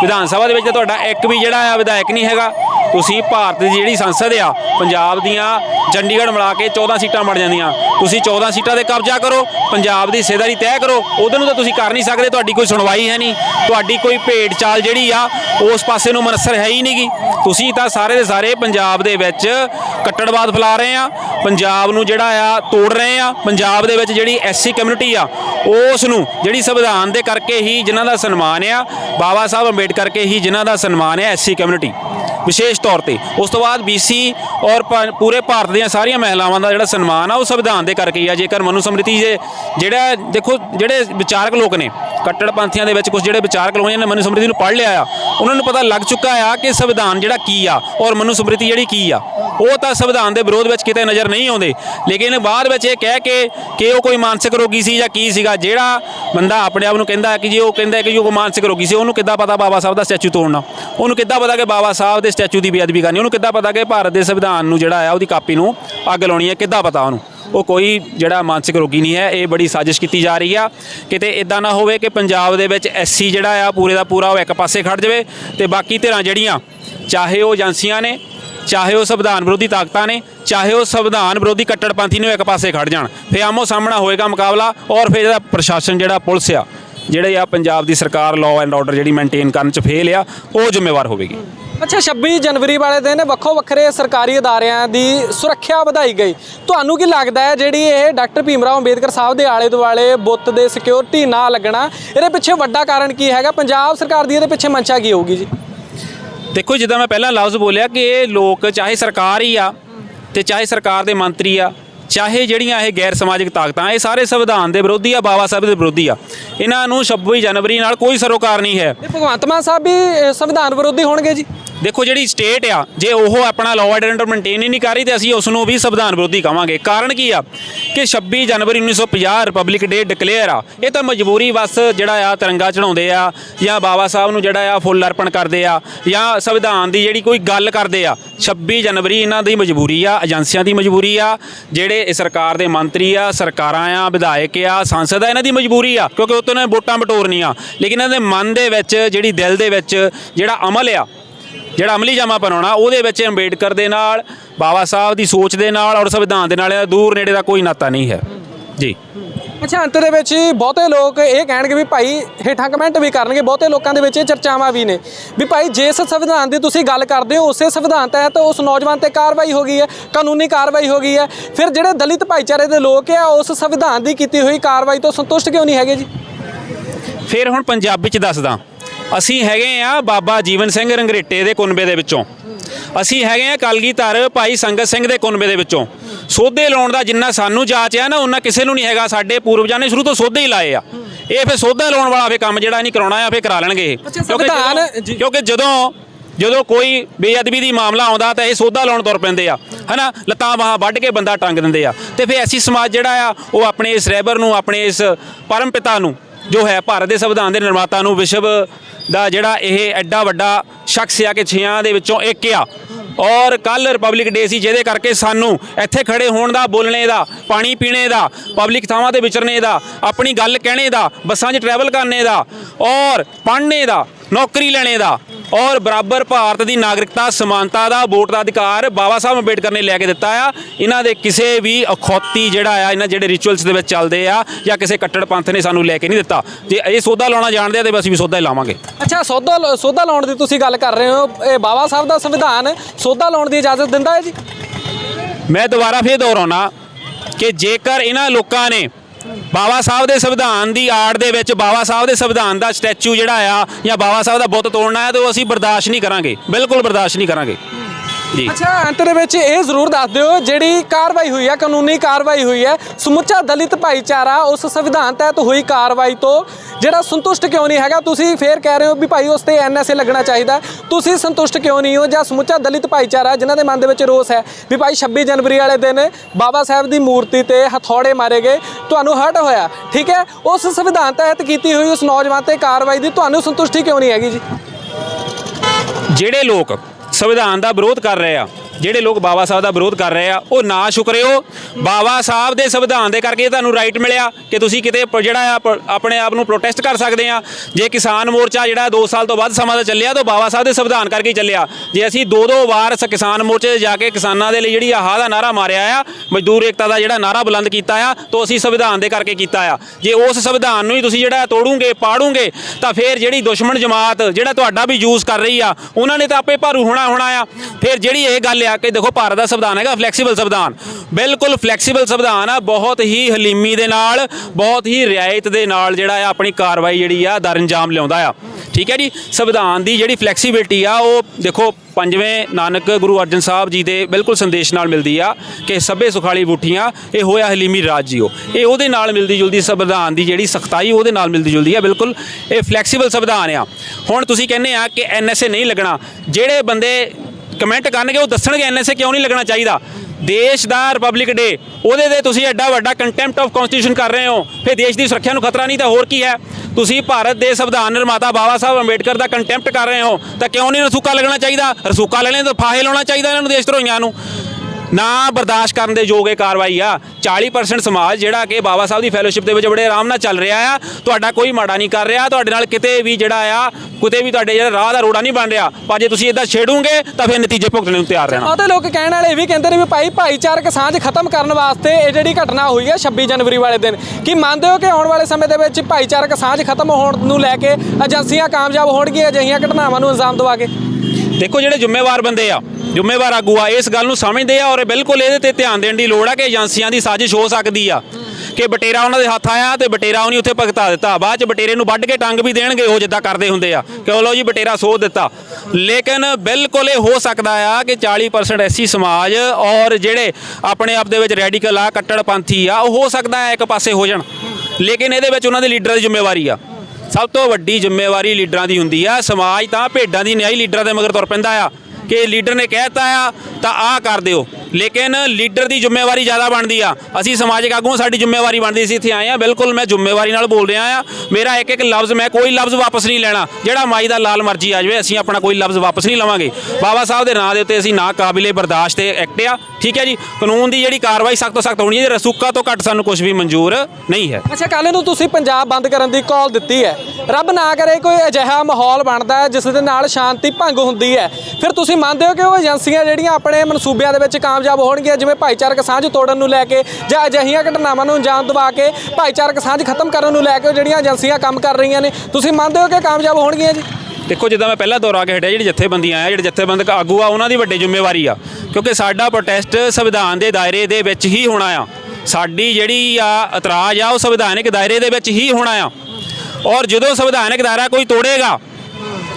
ਵਿਧਾਨ ਸਭਾ ਦੇ ਵਿੱਚ ਤਾਂ ਤੁਹਾਡਾ ਇੱਕ ਵੀ ਜਿਹੜਾ ਆ ਵਿਧਾਇਕ ਨਹੀਂ ਹੈਗਾ। ਤੁਸੀਂ ਭਾਰਤ ਦੀ ਜਿਹੜੀ ਸੰਸਦ ਆ, ਪੰਜਾਬ ਦੀਆਂ ਚੰਡੀਗੜ੍ਹ ਮਿਲਾ ਕੇ 14 ਸੀਟਾਂ ਬਣ ਜਾਂਦੀਆਂ। ਤੁਸੀਂ 14 ਸੀਟਾਂ ਤੇ ਕਬਜ਼ਾ ਕਰੋ, ਪੰਜਾਬ ਦੀ ਹਿੱਸੇਦਾਰੀ ਤੈਅ ਕਰੋ। ਉਹਦੇ ਨੂੰ ਤਾਂ ਤੁਸੀਂ ਕਰ ਨਹੀਂ ਸਕਦੇ, ਤੁਹਾਡੀ ਕੋਈ ਸੁਣਵਾਈ ਹੈ ਨਹੀਂ। ਤੁਹਾਡੀ ਕੋਈ ਭੇਡ ਚਾਲ ਜਿਹੜੀ ਆ, ਉਸ ਪਾਸੇ ਨੂੰ ਮਨਸਰ ਹੈ ਹੀ ਨਹੀਂਗੀ ਤੁਸੀਂ ਤਾਂ ਸਾਰੇ ਦੇ ਸਾਰੇ ਪੰਜਾਬ ਦੇ ਵਿੱਚ ਕੱਟੜਵਾਦ ਫੈਲਾ ਰਹੇ ਆ। ਪੰਜਾਬ ਨੂੰ ਜਿਹੜਾ ਆ, ਤੋੜ ਰਹੇ ਆ। ਪੰਜਾਬ ਦੇ ਵਿੱਚ ਜਿਹੜੀ ਐਸਸੀ ਕਮਿਊਨਿਟੀ ਆ, ਉਸ ਨੂੰ ਜਿਹੜੀ ਸੰਵਿਧਾਨ ਦੇ ਕਰਕੇ ਹੀ ਜਿਨ੍ਹਾਂ ਦਾ ਸਨਮਾਨ ਆ, ਬਾਬਾ ਸਾਹਿਬ ਅੰਬੇਡਕਰ ਕਰਕੇ ਹੀ ਜਿਨ੍ਹਾਂ ਦਾ ਸਨਮਾਨ ਆ ਐਸਸੀ ਕਮਿਊਨਿਟੀ। ਵਿਸ਼ੇਸ਼ ਤੌਰ ਤੇ। ਉਸ ਤੋਂ ਬਾਅਦ ਬੀਸੀ ਔਰ ਪੂਰੇ ਭਾਰਤ ਦੀਆਂ ਸਾਰੀਆਂ ਮਹਿਲਾਵਾਂ ਦਾ ਜਿਹੜਾ ਸਨਮਾਨ ਆ, ਉਹ ਸੰਵਿਧਾਨ ਦੇ ਕਰਕੇ ਹੀ ਆ। ਜੇਕਰ ਮਨੂ ਸਮ੍ਰਿਤੀ ਦੇ ਜਿਹੜਾ, ਦੇਖੋ, ਜਿਹੜੇ ਵਿਚਾਰਕ ਲੋਕ ਨੇ ਕੱਟੜਪੰਥੀਆਂ ਦੇ ਵਿੱਚ ਕੁਝ ਜਿਹੜੇ ਵਿਚਾਰਕ ਲੋਕ ਨੇ, ਜਿਹਨਾਂ ਮਨੂ ਸਮ੍ਰਿਤੀ ਨੂੰ ਪੜ੍ਹ ਲਿਆ ਆ, ਉਹਨਾਂ ਨੂੰ ਪਤਾ ਲੱਗ ਚੁੱਕਾ ਆ ਕਿ ਸੰਵਿਧਾਨ ਜਿਹੜਾ ਕੀ ਆ ਔਰ ਮਨੂ ਸਮ੍ਰਿਤੀ ਜਿਹੜੀ ਕੀ ਆ, ਉਹ ਤਾਂ ਸੰਵਿਧਾਨ ਦੇ ਵਿਰੋਧ ਵਿੱਚ ਕਿਤੇ ਨਜ਼ਰ ਨਹੀਂ ਆਉਂਦੇ। ਲੇਕਿਨ ਬਾਅਦ ਵਿੱਚ ਇਹ ਕਹਿ ਕੇ ਕਿ ਉਹ ਕੋਈ ਮਾਨਸਿਕ ਰੋਗੀ ਸੀ ਜਾਂ ਕੀ ਸੀਗਾ, ਜਿਹੜਾ ਬੰਦਾ ਆਪਣੇ ਆਪ ਨੂੰ ਕਹਿੰਦਾ ਕਿ ਜੇ, ਉਹ ਕਹਿੰਦਾ ਕਿ ਜੀ, ਉਹ ਮਾਨਸਿਕ ਰੋਗੀ ਸੀ, ਉਹਨੂੰ ਕਿੱਦਾਂ ਪਤਾ ਬਾਬਾ ਸਾਹਿਬ ਦਾ ਸਟੈਚੂ ਤੋੜਨਾ? ਉਹਨੂੰ ਕਿੱਦਾਂ ਪਤਾ ਕਿ ਬਾਬਾ ਸਾਹਿਬ ਦੇ ਸਟੈਚੂ ਦੀ ਬੇਅਦਬੀ ਕਰਨੀ, ਉਹਨੂੰ ਕਿੱਦਾਂ ਪਤਾ ਕਿ ਭਾਰਤ ਦੇ ਸੰਵਿਧਾਨ ਨੂੰ ਜਿਹੜਾ ਆ, ਉਹਦੀ ਕਾਪੀ ਨੂੰ ਅੱਗ ਲਾਉਣੀ ਹੈ, ਕਿੱਦਾਂ ਪਤਾ ਉਹਨੂੰ? ਉਹ ਕੋਈ ਜਿਹੜਾ ਮਾਨਸਿਕ ਰੋਗੀ ਨਹੀਂ ਹੈ, ਇਹ ਬੜੀ ਸਾਜ਼ਿਸ਼ ਕੀਤੀ ਜਾ ਰਹੀ ਆ। ਕਿਤੇ ਇਦਾਂ ਨਾ ਹੋਵੇ ਕਿ ਪੰਜਾਬ ਦੇ ਵਿੱਚ ਐਸਸੀ ਜਿਹੜਾ ਆ, ਪੂਰੇ ਦਾ ਪੂਰਾ ਉਹ ਇੱਕ ਪਾਸੇ ਖੜ ਜਾਵੇ ਤੇ ਬਾਕੀ ਧਿਰਾਂ ਜਿਹੜੀਆਂ, ਚਾਹੇ ਉਹ ਏਜੰਸੀਆਂ ਨੇ, ਚਾਹੇ ਉਹ ਸੰਵਿਧਾਨ ਵਿਰੋਧੀ ਤਾਕਤਾਂ ਨੇ, ਚਾਹੇ ਉਹ ਸੰਵਿਧਾਨ ਵਿਰੋਧੀ ਕੱਟੜਪੰਥੀ ਨੇ ਇੱਕ ਪਾਸੇ ਖੜ ਜਾਣ। ਫੇ ਆਮੋ ਸਾਹਮਣਾ ਹੋਏਗਾ ਮੁਕਾਬਲਾ ਔਰ ਫਿਰ ਜਿਹੜਾ ਪ੍ਰਸ਼ਾਸਨ ਜਿਹੜਾ ਪੁਲਿਸ ਆ, ਜਿਹੜੇ ਆ ਪੰਜਾਬ ਦੀ ਸਰਕਾਰ ਲਾਅ ਐਂਡ ਆਰਡਰ ਜਿਹੜੀ ਮੇਨਟੇਨ ਕਰਨ ਚ ਫੇਲ ਆ, ਉਹ ਜ਼ਿੰਮੇਵਾਰ ਹੋਵੇਗੀ। ਅੱਛਾ 26 ਜਨਵਰੀ ਵਾਲੇ ਦਿਨ ਵੱਖੋ ਵੱਖਰੇ ਸਰਕਾਰੀ ਅਦਾਰਿਆਂ ਦੀ ਸੁਰੱਖਿਆ ਵਧਾਈ ਗਈ। ਤੁਹਾਨੂੰ ਕੀ ਲੱਗਦਾ ਹੈ ਜਿਹੜੀ ਇਹ ਡਾਕਟਰ ਭੀਮਰਾਓ ਅੰਬੇਦਕਰ ਸਾਹਿਬ ਦੇ ਆਲੇ ਦੁਆਲੇ ਬੁੱਤ ਦੇ ਸਿਕਿਉਰਿਟੀ ਨਾ ਲੱਗਣਾ ਇਹਦੇ ਪਿੱਛੇ ਵੱਡਾ ਕਾਰਨ ਕੀ ਹੈਗਾ? ਪੰਜਾਬ ਸਰਕਾਰ ਦੀ ਇਹਦੇ ਪਿੱਛੇ ਮਨਸ਼ਾ ਕੀ ਹੋਊਗੀ ਜੀ? ਦੇਖੋ ਜਿੱਦਾਂ ਮੈਂ ਪਹਿਲਾਂ ਲਫ਼ਜ਼ ਬੋਲਿਆ ਕਿ ਇਹ ਲੋਕ ਚਾਹੇ ਸਰਕਾਰ ਹੀ ਆ ਤੇ ਚਾਹੇ ਸਰਕਾਰ ਦੇ ਮੰਤਰੀ ਆ ਚਾਹੇ ਜਿਹੜੀਆਂ ਇਹ ਗੈਰ ਸਮਾਜਿਕ ਤਾਕਤਾਂ ਇਹ ਸਾਰੇ ਸੰਵਿਧਾਨ ਦੇ ਵਿਰੋਧੀ ਆ ਬਾਬਾ ਸਾਹਿਬ ਦੇ ਵਿਰੋਧੀ ਆ। ਇਹਨਾਂ ਨੂੰ 26 ਜਨਵਰੀ ਨਾਲ ਕੋਈ ਸਰੋਕਾਰ ਨਹੀਂ ਹੈ। ਇਹ ਭਗਵੰਤ ਮਾਨ ਸਾਹਿਬ ਵੀ ਸੰਵਿਧਾਨ ਵਿਰੋਧੀ ਹੋਣਗੇ ਜੀ? ਦੇਖੋ ਜਿਹੜੀ ਸਟੇਟ ਆ, ਜੇ ਉਹ ਆਪਣਾ ਲਾਅ ਐਂਡ ਆਰਡਰ ਮੇਨਟੇਨ ਹੀ ਨਹੀਂ ਕਰ ਰਹੀ ਤੇ ਅਸੀਂ ਉਸ ਨੂੰ ਵੀ ਸੰਵਿਧਾਨ ਵਿਰੋਧੀ ਕਵਾਂਗੇ ਕਾਰਨ ਕੀ ਆ? ਕਿ 26 ਜਨਵਰੀ 1950 ਰਿਪਬਲਿਕ ਡੇ ਡਿਕਲੇਅਰ ਆ। ਇਹ ਤਾਂ ਮਜਬੂਰੀ ਬਸ ਜਿਹੜਾ ਆ ਤਿਰੰਗਾ ਚੜਾਉਂਦੇ ਆ ਜਾਂ ਬਾਬਾ ਸਾਹਿਬ ਨੂੰ ਜਿਹੜਾ ਆ ਫੁੱਲ ਅਰਪਣ ਕਰਦੇ ਆ ਜਾਂ ਸੰਵਿਧਾਨ ਦੀ ਜਿਹੜੀ ਕੋਈ ਗੱਲ ਕਰਦੇ ਆ। 26 ਜਨਵਰੀ ਇਹਨਾਂ ਦੀ ਮਜਬੂਰੀ ਆ, ਏਜੰਸੀਆਂ ਦੀ ਮਜਬੂਰੀ ਆ, ਜਿਹੜੇ ਸਰਕਾਰ ਦੇ ਮੰਤਰੀ ਆ, ਸਰਕਾਰਾਂ ਆ, ਵਿਧਾਇਕ ਆ, ਸੰਸਦ ਆ, ਇਹਨਾਂ ਦੀ ਮਜਬੂਰੀ ਆ, ਕਿਉਂਕਿ ਉਤੋਂ ਨੇ ਵੋਟਾਂ ਬਟੋਰਨੀਆਂ। ਲੇਕਿਨ ਇਹਨਾਂ ਦੇ ਮਨ ਦੇ ਵਿੱਚ, ਜਿਹੜੀ ਦਿਲ ਦੇ ਵਿੱਚ ਜਿਹੜਾ ਅਮਲ ਆ ਜਿਹੜਾ ਅਮਲੀ ਜਾਮਾ ਬਣਾਉਣਾ ਉਹਦੇ ਵਿੱਚ ਅੰਬੇਡਕਰ ਦੇ ਨਾਲ ਬਾਬਾ ਸਾਹਿਬ ਦੀ ਸੋਚ ਦੇ ਨਾਲ ਔਰ ਸੰਵਿਧਾਨ ਦੇ ਨਾਲ ਦੂਰ ਨੇੜੇ ਦਾ ਕੋਈ ਨਾਤਾ ਨਹੀਂ ਹੈ। ਜੀ। ਅੱਛਾ ਅੰਤ ਦੇ ਵਿੱਚ ਬਹੁਤੇ ਲੋਕ ਇਹ ਕਹਿਣਗੇ ਵੀ ਭਾਈ ਹੇਠਾਂ ਕਮੈਂਟ ਵੀ ਕਰਨਗੇ ਬਹੁਤੇ ਲੋਕਾਂ ਦੇ ਵਿੱਚ ਇਹ ਚਰਚਾਵਾਂ ਵੀ ਨੇ। ਵੀ ਭਾਈ ਜਿਸ ਸੰਵਿਧਾਨ ਦੀ ਤੁਸੀਂ ਗੱਲ ਕਰਦੇ ਹੋ ਉਸੇ ਸੰਵਿਧਾਨ ਤਹਿਤ ਉਸ ਨੌਜਵਾਨ ਤੇ ਕਾਰਵਾਈ ਹੋ ਗਈ ਹੈ ਕਾਨੂੰਨੀ ਕਾਰਵਾਈ ਹੋ ਗਈ ਹੈ। ਫਿਰ ਜਿਹੜੇ ਦਲਿਤ ਭਾਈਚਾਰੇ ਦੇ ਲੋਕ ਆ ਉਸ ਸੰਵਿਧਾਨ ਦੀ ਕੀਤੀ ਹੋਈ ਕਾਰਵਾਈ ਤੋਂ ਸੰਤੁਸ਼ਟ ਕਿਉਂ ਨਹੀਂ ਹੈਗੇ ਜੀ? ਫਿਰ ਹੁਣ ਪੰਜਾਬੀ ਚ ਦੱਸਦਾ। ਅਸੀਂ ਹੈਗੇ ਆ ਬਾਬਾ ਜੀਵਨ ਸਿੰਘ ਰੰਗਰੇਟੇ ਦੇ ਕੁਨਬੇ ਦੇ ਵਿੱਚੋਂ। ਅਸੀਂ ਹੈਗੇ ਆ ਕਲਗੀਧਰ ਭਾਈ ਸੰਗਤ ਸਿੰਘ ਦੇ ਕੁਨਬੇ ਦੇ ਵਿੱਚੋਂ। ਸੋਧੇ ਲਾਉਣ ਦਾ ਜਿੰਨਾ ਸਾਨੂੰ ਜਾਚ ਆ ਨਾ ਉਹਨਾਂ ਕਿਸੇ ਨੂੰ ਨਹੀਂ ਹੈਗਾ। ਸਾਡੇ ਪੂਰਵਜਾਂ ਨੇ ਸ਼ੁਰੂ ਤੋਂ ਸੋਧੇ ਹੀ ਲਾਏ ਆ। ਇਹ ਫਿਰ ਸੋਧਾ ਲਾਉਣ ਵਾਲਾ ਫੇ ਕੰਮ ਜਿਹੜਾ ਨਹੀਂ ਕਰਾਉਣਾ ਆ ਫੇ ਕਰਾ ਲੈਣਗੇ ਕਿਉਂਕਿ। ਕਿਉਂਕਿ ਜਦੋਂ ਜਦੋਂ ਕੋਈ ਬੇਅਦਬੀ ਦੀ ਮਾਮਲਾ ਆਉਂਦਾ ਤਾਂ ਇਹ ਸੋਧਾ ਲਾਉਣ ਤੁਰ ਪੈਂਦੇ ਆ। ਹਨਾ? ਲੱਤਾਂ ਬਾਹਾਂ ਵੱਢ ਕੇ ਬੰਦਾ ਟੰਗ ਦਿੰਦੇ ਆ। ਤੇ ਫਿਰ ਐਸੀ ਸਮਾਜ ਜਿਹੜਾ ਆ ਉਹ ਆਪਣੇ ਇਸ ਰਹਿਬਰ ਨੂੰ ਆਪਣੇ ਇਸ ਪਰਮ ਪਿਤਾ ਨੂੰ ਜੋ ਹੈ ਭਾਰਤ ਦੇ ਸੰਵਿਧਾਨ ਦੇ ਨਿਰਮਾਤਾ ਨੂੰ ਵਿਸ਼ਵ ਦਾ ਜਿਹੜਾ ਇਹ ਐਡਾ ਵੱਡਾ ਸ਼ਖਸ ਆ ਕਿ ਛਿਆਂ ਦੇ ਵਿੱਚੋਂ ਇੱਕ ਆ। ਔਰ ਕੱਲ ਰਿਪਬਲਿਕ ਡੇ ਸੀ, ਜਿਹਦੇ ਕਰਕੇ ਸਾਨੂੰ ਇੱਥੇ ਖੜੇ ਹੋਣ ਦਾ, ਬੋਲਣੇ ਦਾ, ਪਾਣੀ ਪੀਣੇ ਦਾ ਪਬਲਿਕ ਥਾਵਾਂ ਤੇ ਵਿਚਰਨੇ ਦਾ, ਆਪਣੀ ਗੱਲ ਕਹਿਣੇ ਦਾ, ਬੱਸਾਂ 'ਚ ਟਰੈਵਲ ਕਰਨੇ ਦਾ, ਔਰ ਪੜ੍ਹਨੇ ਦਾ, ਨੌਕਰੀ ਲੈਣੇ ਦਾ ਔਰ ਬਰਾਬਰ ਭਾਰਤ ਦੀ ਨਾਗਰਿਕਤਾ ਸਮਾਨਤਾ ਦਾ ਵੋਟ ਦਾ ਅਧਿਕਾਰ ਬਾਬਾ ਸਾਹਿਬ ਅੰਬੇਡਕਰ ਨੇ ਲੈ ਕੇ ਦਿੱਤਾ ਆ। ਇਹਨਾਂ ਦੇ ਕਿਸੇ ਵੀ ਅਖੌਤੀ ਜਿਹੜਾ ਆ ਇਹਨਾਂ ਜਿਹੜੇ ਰਿਚੁਅਲਸ ਦੇ ਵਿੱਚ ਚੱਲਦੇ ਆ ਜਾਂ ਕਿਸੇ ਕੱਟੜ ਪੰਥ ਨੇ ਸਾਨੂੰ ਲੈ ਕੇ ਨਹੀਂ ਦਿੱਤਾ। ਜੇ ਇਹ ਸੌਦਾ ਲਾਉਣਾ ਜਾਣਦੇ ਆ ਤੇ ਅਸੀਂ ਵੀ ਸੌਦਾ ਹੀ ਲਾਵਾਂਗੇ। ਅੱਛਾ ਸੌਦਾ ਸੌਦਾ ਲਾਉਣ ਦੀ ਤੁਸੀਂ ਗੱਲ ਕਰ ਰਹੇ ਹੋ। ਇਹ ਬਾਬਾ ਸਾਹਿਬ ਦਾ ਸੰਵਿਧਾਨ ਸੌਦਾ ਲਾਉਣ ਦੀ ਇਜਾਜ਼ਤ ਦਿੰਦਾ ਹੈ ਜੀ? ਮੈਂ ਦੁਬਾਰਾ ਫੇਰ ਦੁਹਰਾਉਣਾ ਕਿ ਜੇਕਰ ਇਹਨਾਂ ਲੋਕਾਂ ਨੇ ਬਾਬਾ ਸਾਹਿਬ ਦੇ ਸੰਵਿਧਾਨ ਦੀ ਆੜ ਦੇ ਵਿੱਚ ਬਾਬਾ ਸਾਹਿਬ ਦੇ ਸੰਵਿਧਾਨ ਦਾ ਸਟੈਚੂ ਜਿਹੜਾ ਆ ਜਾਂ ਬਾਬਾ ਸਾਹਿਬ ਦਾ ਬੁੱਤ ਤੋੜਨਾ ਆ, ਤਾਂ ਉਹ ਅਸੀਂ ਬਰਦਾਸ਼ਤ ਨਹੀਂ ਕਰਾਂਗੇ। ਬਿਲਕੁਲ ਬਰਦਾਸ਼ਤ ਨਹੀਂ ਕਰਾਂਗੇ। ਜੀ। ਅੱਛਾ ਅੰਤ ਦੇ ਵਿੱਚ ਇਹ ਜ਼ਰੂਰ ਦੱਸ ਦਿਓ ਜਿਹੜੀ ਕਾਰਵਾਈ ਹੋਈ ਹੈ ਕਾਨੂੰਨੀ ਕਾਰਵਾਈ ਹੋਈ ਹੈ ਸਮੁੱਚਾ ਦਲਿਤ ਭਾਈਚਾਰਾ ਉਸ ਸੰਵਿਧਾਨ ਤਹਿਤ ਹੋਈ ਕਾਰਵਾਈ ਤੋਂ ਜਿਹੜਾ ਸੰਤੁਸ਼ਟ ਕਿਉਂ ਨਹੀਂ ਹੈਗਾ ਤੁਸੀਂ ਫੇਰ ਕਹਿ ਰਹੇ ਹੋ ਵੀ ਭਾਈ ਉਸ ਤੇ ਐਨਐਸਏ ਲੱਗਣਾ ਚਾਹੀਦਾ। ਤੁਸੀਂ ਸੰਤੁਸ਼ਟ ਕਿਉਂ ਨਹੀਂ ਹੋ ਜਾਂ ਸਮੁੱਚਾ ਦਲਿਤ ਭਾਈਚਾਰਾ ਜਿਨ੍ਹਾਂ ਦੇ ਮਨ ਦੇ ਵਿੱਚ ਰੋਸ ਹੈ ਵੀ ਭਾਈ 26 ਜਨਵਰੀ ਵਾਲੇ ਦਿਨ ਬਾਬਾ ਸਾਹਿਬ ਦੀ ਮੂਰਤੀ ਤੇ ਹਥੌੜੇ ਮਾਰੇ ਗਏ ਤੁਹਾਨੂੰ ਹਰਟ ਹੋਇਆ? ਠੀਕ ਹੈ? ਉਸ ਸੰਵਿਧਾਨ ਤਹਿਤ ਕੀਤੀ ਹੋਈ ਉਸ ਨੌਜਵਾਨ ਤੇ ਕਾਰਵਾਈ ਦੀ ਤੁਹਾਨੂੰ ਸੰਤੁਸ਼ਟੀ ਕਿਉਂ ਨਹੀਂ ਹੈਗੀ ਜੀ? ਜਿਹੜੇ ਲੋਕ ਸੰਵਿਧਾਨ ਦਾ ਵਿਰੋਧ ਕਰ ਰਹੇ ਆ। ਜਿਹੜੇ ਲੋਕ ਬਾਬਾ ਸਾਹਿਬ ਦਾ ਵਿਰੋਧ ਕਰ ਰਹੇ ਆ, ਉਹ ਨਾ ਸ਼ੁਕਰਿਓ। ਬਾਬਾ ਸਾਹਿਬ ਦੇ ਸੰਵਿਧਾਨ ਦੇ ਕਰਕੇ ਤੁਹਾਨੂੰ ਰਾਈਟ ਮਿਲਿਆ ਕਿ ਤੁਸੀਂ ਕਿਤੇ ਪ- ਜਿਹੜਾ ਆ ਪ- ਆਪਣੇ ਆਪ ਨੂੰ ਪ੍ਰੋਟੈਸਟ ਕਰ ਸਕਦੇ ਆ। ਜੇ ਕਿਸਾਨ ਮੋਰਚਾ ਜਿਹੜਾ 2 ਸਾਲ ਤੋਂ ਵੱਧ ਸਮਾਂ ਦਾ ਚੱਲਿਆ, ਤਾਂ ਬਾਬਾ ਸਾਹਿਬ ਦੇ ਸੰਵਿਧਾਨ ਕਰਕੇ ਹੀ ਚੱਲਿਆ। ਜੇ ਅਸੀਂ ਦੋ ਦੋ ਵਾਰ ਕਿਸਾਨ ਮੋਰਚੇ 'ਤੇ ਜਾ ਕੇ ਕਿਸਾਨਾਂ ਦੇ ਲਈ ਜਿਹੜੀ ਆਹ ਦਾ ਨਾਰਾ ਮਾਰਿਆ ਆ, ਮਜ਼ਦੂਰ ਏਕਤਾ ਦਾ ਜਿਹੜਾ ਨਾਰਾ ਬੁਲੰਦ ਕੀਤਾ ਆ, ਤਾਂ ਅਸੀਂ ਸੰਵਿਧਾਨ ਦੇ ਕਰਕੇ ਕੀਤਾ ਆ। ਜੇ ਉਸ ਸੰਵਿਧਾਨ ਨੂੰ ਹੀ ਤੁਸੀਂ ਜਿਹੜਾ ਤੋੜੂਗੇ, ਪਾੜੂਗੇ, ਤਾਂ ਫਿਰ ਜਿਹੜੀ ਦੁਸ਼ਮਣ ਜਮਾਤ, ਜਿਹੜਾ ਤੁਹਾਡਾ ਵੀ ਯੂਜ਼ ਕਰ ਰਹੀ ਆ, ਉਹਨਾਂ ਨੇ ਤਾਂ ਆਪੇ ਭਾਰੂ ਹੋਣਾ ਹੋਣਾ ਆ। ਫਿਰ ਜਿਹੜੀ ਇਹ ਗੱਲ ਆ ਕਿ ਦੇਖੋ ਭਾਰਤ ਦਾ ਸੰਵਿਧਾਨ ਹੈਗਾ ਫਲੈਕਸੀਬਲ ਸੰਵਿਧਾਨ। ਬਿਲਕੁਲ ਫਲੈਕਸੀਬਲ ਸੰਵਿਧਾਨ ਆ, ਬਹੁਤ ਹੀ ਹਲੀਮੀ ਦੇ ਨਾਲ, ਬਹੁਤ ਹੀ ਰਿਆਇਤ ਦੇ ਨਾਲ ਜਿਹੜਾ ਆ ਆਪਣੀ ਕਾਰਵਾਈ ਜਿਹੜੀ ਆ ਦਰ ਅੰਜਾਮ ਲਿਆਉਂਦਾ ਆ। ਠੀਕ ਹੈ ਜੀ? ਸੰਵਿਧਾਨ ਦੀ ਜਿਹੜੀ ਫਲੈਕਸੀਬਿਲਟੀ ਆ, ਉਹ ਦੇਖੋ ਪੰਜਵੇਂ ਨਾਨਕ ਗੁਰੂ ਅਰਜਨ ਸਾਹਿਬ ਜੀ ਦੇ ਬਿਲਕੁਲ ਸੰਦੇਸ਼ ਨਾਲ ਮਿਲਦੀ ਆ ਕਿ ਸਭੇ ਸੁਖਾਲੀ ਬੂਠੀਆਂ, ਇਹ ਹੋਇਆ ਹਲੀਮੀ ਰਾਜ ਜੀਓ। ਇਹ ਉਹਦੇ ਨਾਲ ਮਿਲਦੀ ਜੁਲਦੀ, ਸੰਵਿਧਾਨ ਦੀ ਜਿਹੜੀ ਸਖਤਾਈ ਉਹਦੇ ਨਾਲ ਮਿਲਦੀ ਜੁਲਦੀ ਆ, ਬਿਲਕੁਲ। ਇਹ ਫਲੈਕਸੀਬਲ ਸੰਵਿਧਾਨ ਆ। ਹੁਣ ਤੁਸੀਂ ਕਹਿੰਦੇ ਆ ਕਿ ਐਨਐਸਏ ਨਹੀਂ ਲੱਗਣਾ। ਜਿਹੜੇ ਬੰਦੇ ਕਮੈਂਟ ਕਰਨਗੇ, ਉਹ ਦੱਸਣਗੇ ਐਨਐਸਏ ਕਿਉਂ ਨਹੀਂ ਲੱਗਣਾ ਚਾਹੀਦਾ। ਦੇਸ਼ ਦਾ ਰਿਪਬਲਿਕ ਡੇ ਉਹਦੇ ਤੇ ਤੁਸੀਂ ਐਡਾ ਵੱਡਾ ਕੰਟੈਂਪਟ ਆਫ ਕਨਸਟੀਟਿਊਸ਼ਨ ਕਰ ਰਹੇ ਹੋ। ਫਿਰ ਦੇਸ਼ ਦੀ ਸੁਰੱਖਿਆ ਨੂੰ ਖਤਰਾ ਨਹੀਂ ਤਾਂ ਹੋਰ ਕੀ ਹੈ? ਤੁਸੀਂ ਭਾਰਤ ਦੇ ਸੰਵਿਧਾਨ ਨਿਰਮਾਤਾ ਬਾਬਾ ਸਾਹਿਬ ਅੰਬੇਡਕਰ ਦਾ ਕੰਟੈਂਪਟ ਕਰ ਰਹੇ ਹੋ, ਤਾਂ ਕਿਉਂ ਨਹੀਂ ਰਸੂਕਾ ਲੱਗਣਾ ਚਾਹੀਦਾ? ਰਸੂਕਾ ਲੈਣੇ ਤਾਂ ਫਾਹੇ ਲਾਉਣਾ ਚਾਹੀਦਾ ਇਹਨਾਂ ਨੂੰ ਦੇਸ਼ ਧਰੋਈਆਂ ਨੂੰ। ਨਾ ਬਰਦਾਸ਼ਤ ਕਰਨ ਦੇ ਯੋਗ ਇਹ ਕਾਰਵਾਈ ਆ। 40% ਸਮਾਜ ਜਿਹੜਾ ਕਿ ਬਾਬਾ ਸਾਹਿਬ ਦੀ ਫੈਲੋਸ਼ਿਪ ਦੇ ਵਿੱਚ ਬੜੇ ਆਰਾਮ ਨਾਲ ਚੱਲ ਰਿਹਾ ਆ। ਤੁਹਾਡਾ ਕੋਈ ਮਾੜਾ ਨਹੀਂ ਕਰ ਰਿਹਾ। ਤੁਹਾਡੇ ਨਾਲ ਕਿਤੇ ਵੀ ਜਿਹੜਾ ਆ, ਕਿਤੇ ਵੀ ਤੁਹਾਡੇ ਜਿਹੜਾ ਰਾਹ ਦਾ ਰੋੜਾ ਨਹੀਂ ਬਣ ਰਿਹਾ। ਪਰ ਜੇ ਤੁਸੀਂ ਇਦਾਂ ਛੇੜੋਗੇ, ਤਾਂ ਫਿਰ ਨਤੀਜੇ ਭੁਗਤਣ ਨੂੰ ਤਿਆਰ ਰਹਿਣਾ। ਬਹੁਤੇ ਲੋਕ ਕਹਿਣ ਵਾਲੇ ਇਹ ਵੀ ਕਹਿੰਦੇ ਨੇ ਵੀ ਭਾਈ ਭਾਈਚਾਰਕ ਸਾਂਝ ਖਤਮ ਕਰਨ ਵਾਸਤੇ ਇਹ ਜਿਹੜੀ ਘਟਨਾ ਹੋਈ ਹੈ 26 ਜਨਵਰੀ ਵਾਲੇ ਦਿਨ, ਕੀ ਮੰਨਦੇ ਹੋ ਕਿ ਆਉਣ ਵਾਲੇ ਸਮੇਂ ਦੇ ਵਿੱਚ ਭਾਈਚਾਰਕ ਸਾਂਝ ਖਤਮ ਹੋਣ ਨੂੰ ਲੈ ਕੇ ਏਜੰਸੀਆਂ ਕਾਮਯਾਬ ਹੋਣਗੀਆਂ, ਅਜਿਹੀਆਂ ਘਟਨਾਵਾਂ ਨੂੰ ਅੰਜਾਮ ਦਵਾ ਕੇ ਦੇਖੋ ਜਿਹੜੇ ਜ਼ਿੰਮੇਵਾਰ ਬੰਦੇ ਆ, ਜ਼ਿੰਮੇਵਾਰ ਆਗੂ ਆ, ਇਸ ਗੱਲ ਨੂੰ ਸਮਝਦੇ ਆ ਔਰ ਬਿਲਕੁਲ ਇਹਦੇ ਤੇ ਧਿਆਨ ਦੇਣ ਦੀ ਲੋੜ ਆ ਕਿ ਏਜੰਸੀਆਂ ਦੀ ਸਾਜ਼ਿਸ਼ ਹੋ ਸਕਦੀ ਆ। ਕਿ ਬਟੇਰਾ ਉਹਨਾਂ ਦੇ ਹੱਥ ਆਇਆ ਤੇ ਬਟੇਰਾ ਉਹਨੇ ਉੱਥੇ ਭਗਤਾ ਦਿੱਤਾ। ਬਾਅਦ ਚ ਬਟੇਰੇ ਨੂੰ ਵੱਢ ਕੇ ਟੰਗ ਵੀ ਦੇਣਗੇ, ਉਹ ਜਿੱਦਾਂ ਕਰਦੇ ਹੁੰਦੇ ਆ। ਕਿ ਉਹ ਲਓ ਜੀ ਬਟੇਰਾ ਸੋਧ ਦਿੱਤਾ। ਲੇਕਿਨ ਬਿਲਕੁਲ ਇਹ ਹੋ ਸਕਦਾ ਆ ਕਿ 40% ਐਸੀ ਸਮਾਜ ਔਰ ਜਿਹੜੇ ਆਪਣੇ ਆਪ ਦੇ ਵਿੱਚ ਰੈਡੀਕਲ ਆ ਕੱਟੜਪੰਥੀ ਆ, ਉਹ ਹੋ ਸਕਦਾ ਹੈ ਇੱਕ ਪਾਸੇ ਹੋ ਜਾਣ। ਲੇਕਿਨ ਇਹਦੇ ਵਿੱਚ ਉਹਨਾਂ ਦੇ ਲੀਡਰਾਂ ਦੀ ਜ਼ਿੰਮੇਵਾਰੀ ਆ। ਸਭ ਤੋਂ ਵੱਡੀ ਜ਼ਿੰਮੇਵਾਰੀ ਲੀਡਰਾਂ ਦੀ ਹੁੰਦੀ ਆ। ਸਮਾਜ ਤਾਂ ਭੇਡਾਂ ਦੀ ਨਿਆਈ ਲੀਡਰਾਂ ਦੇ ਮਗਰ ਤੁਰ ਪੈਂਦਾ ਆ। ਕਿ ਲੀਡਰ ਨੇ ਕਹਿਤਾ ਆ, ਤਾਂ ਆਹ ਕਰ ਦਿਓ। ਲੇਕਿਨ ਲੀਡਰ ਦੀ ਜ਼ਿੰਮੇਵਾਰੀ ਜ਼ਿਆਦਾ ਬਣਦੀ ਆ। ਅਸੀਂ ਸਮਾਜਿਕ ਆਗੂ ਸਾਡੀ ਜ਼ਿੰਮੇਵਾਰੀ ਬਣਦੀ ਸੀ, ਇੱਥੇ ਆਏ ਆ। ਬਿਲਕੁਲ ਮੈਂ ਜ਼ਿੰਮੇਵਾਰੀ ਨਾਲ ਬੋਲ ਰਿਹਾ ਆ। ਮੇਰਾ ਇੱਕ ਇੱਕ ਲਫ਼ਜ਼ ਮੈਂ ਕੋਈ ਲਫ਼ਜ਼ ਵਾਪਸ ਨਹੀਂ ਲੈਣਾ। ਜਿਹੜਾ ਮਾਈ ਦਾ ਲਾਲ ਮਰਜ਼ੀ ਆ ਜਾਵੇ, ਅਸੀਂ ਆਪਣਾ ਕੋਈ ਲਫ਼ਜ਼ ਵਾਪਸ ਨਹੀਂ ਲਵਾਂਗੇ। ਬਾਬਾ ਸਾਹਿਬ ਦੇ ਨਾਂ ਦੇ ਉੱਤੇ ਅਸੀਂ ਨਾ ਕਾਬਿਲੇ ਬਰਦਾਸ਼ਤ ਤੇ ਐਕਟ ਆ। ਠੀਕ ਹੈ ਜੀ? ਕਾਨੂੰਨ ਦੀ ਜਿਹੜੀ ਕਾਰਵਾਈ ਸਖਤ ਤੋਂ ਸਖਤ ਹੋਣੀ ਹੈ ਰਸੂਕਾ ਤੋਂ ਘੱਟ ਸਾਨੂੰ ਕੁਝ ਵੀ ਮਨਜ਼ੂਰ ਨਹੀਂ ਹੈ। ਅੱਛਾ ਕੱਲ ਨੂੰ ਤੁਸੀਂ ਪੰਜਾਬ ਬੰਦ ਕਰਨ ਦੀ ਕਾਲ ਦਿੱਤੀ ਹੈ। ਰੱਬ ਨਾ ਕਰੇ ਕੋਈ ਅਜਿਹਾ ਮਾਹੌਲ ਬਣਦਾ ਹੈ, ਜਿਸ ਦੇ ਨਾਲ ਸ਼ਾਂਤੀ ਭੰਗ ਹੁੰਦੀ ਹੈ। ਫਿਰ ਤੁਸੀਂ ਮੰਨਦੇ ਹੋ ਕਿ ਉਹ ਏਜੰਸੀਆਂ ਜਿਹੜੀਆਂ ਆਪਣੇ ਮਨਸੂਬਿਆਂ ਦੇ ਵਿੱਚ ਕਾਮਯਾਬ ਹੋਣਗੀਆਂ, ਜਿਵੇਂ ਭਾਈਚਾਰਕ ਸਾਂਝ ਤੋੜਨ ਨੂੰ ਲੈ ਕੇ ਜਾਂ ਅਜਿਹੀਆਂ ਘਟਨਾਵਾਂ ਨੂੰ ਅੰਜਾਮ ਦਵਾ ਕੇ ਭਾਈਚਾਰਕ ਸਾਂਝ ਖਤਮ ਕਰਨ ਨੂੰ ਲੈ ਕੇ ਉਹ ਜਿਹੜੀਆਂ ਏਜੰਸੀਆਂ ਕੰਮ ਕਰ ਰਹੀਆਂ ਨੇ, ਤੁਸੀਂ ਮੰਨਦੇ ਹੋ ਕਿ ਕਾਮਯਾਬ ਹੋਣਗੀਆਂ ਜੀ? ਦੇਖੋ, ਜਿੱਦਾਂ ਮੈਂ ਪਹਿਲਾਂ ਦੌਰਾ ਕੇ ਹਟਿਆ, ਜਿਹੜੀ ਜਥੇਬੰਦੀਆਂ ਆ, ਜਿਹੜੇ ਜਥੇਬੰਦਕ ਆਗੂ ਆ, ਉਹਨਾਂ ਦੀ ਵੱਡੀ ਜ਼ਿੰਮੇਵਾਰੀ ਆ। ਕਿਉਂਕਿ ਸਾਡਾ ਪ੍ਰੋਟੈਸਟ ਸੰਵਿਧਾਨ ਦੇ ਦਾਇਰੇ ਦੇ ਵਿੱਚ ਹੀ ਹੋਣਾ ਆ। ਸਾਡੀ ਜਿਹੜੀ ਆ ਇਤਰਾਜ਼ ਆ, ਉਹ ਸੰਵਿਧਾਨਿਕ ਦਾਇਰੇ ਦੇ ਵਿੱਚ ਹੀ ਹੋਣਾ ਆ। ਔਰ ਜਦੋਂ ਸੰਵਿਧਾਨਿਕ ਦਾਇਰਾ ਕੋਈ ਤੋੜੇਗਾ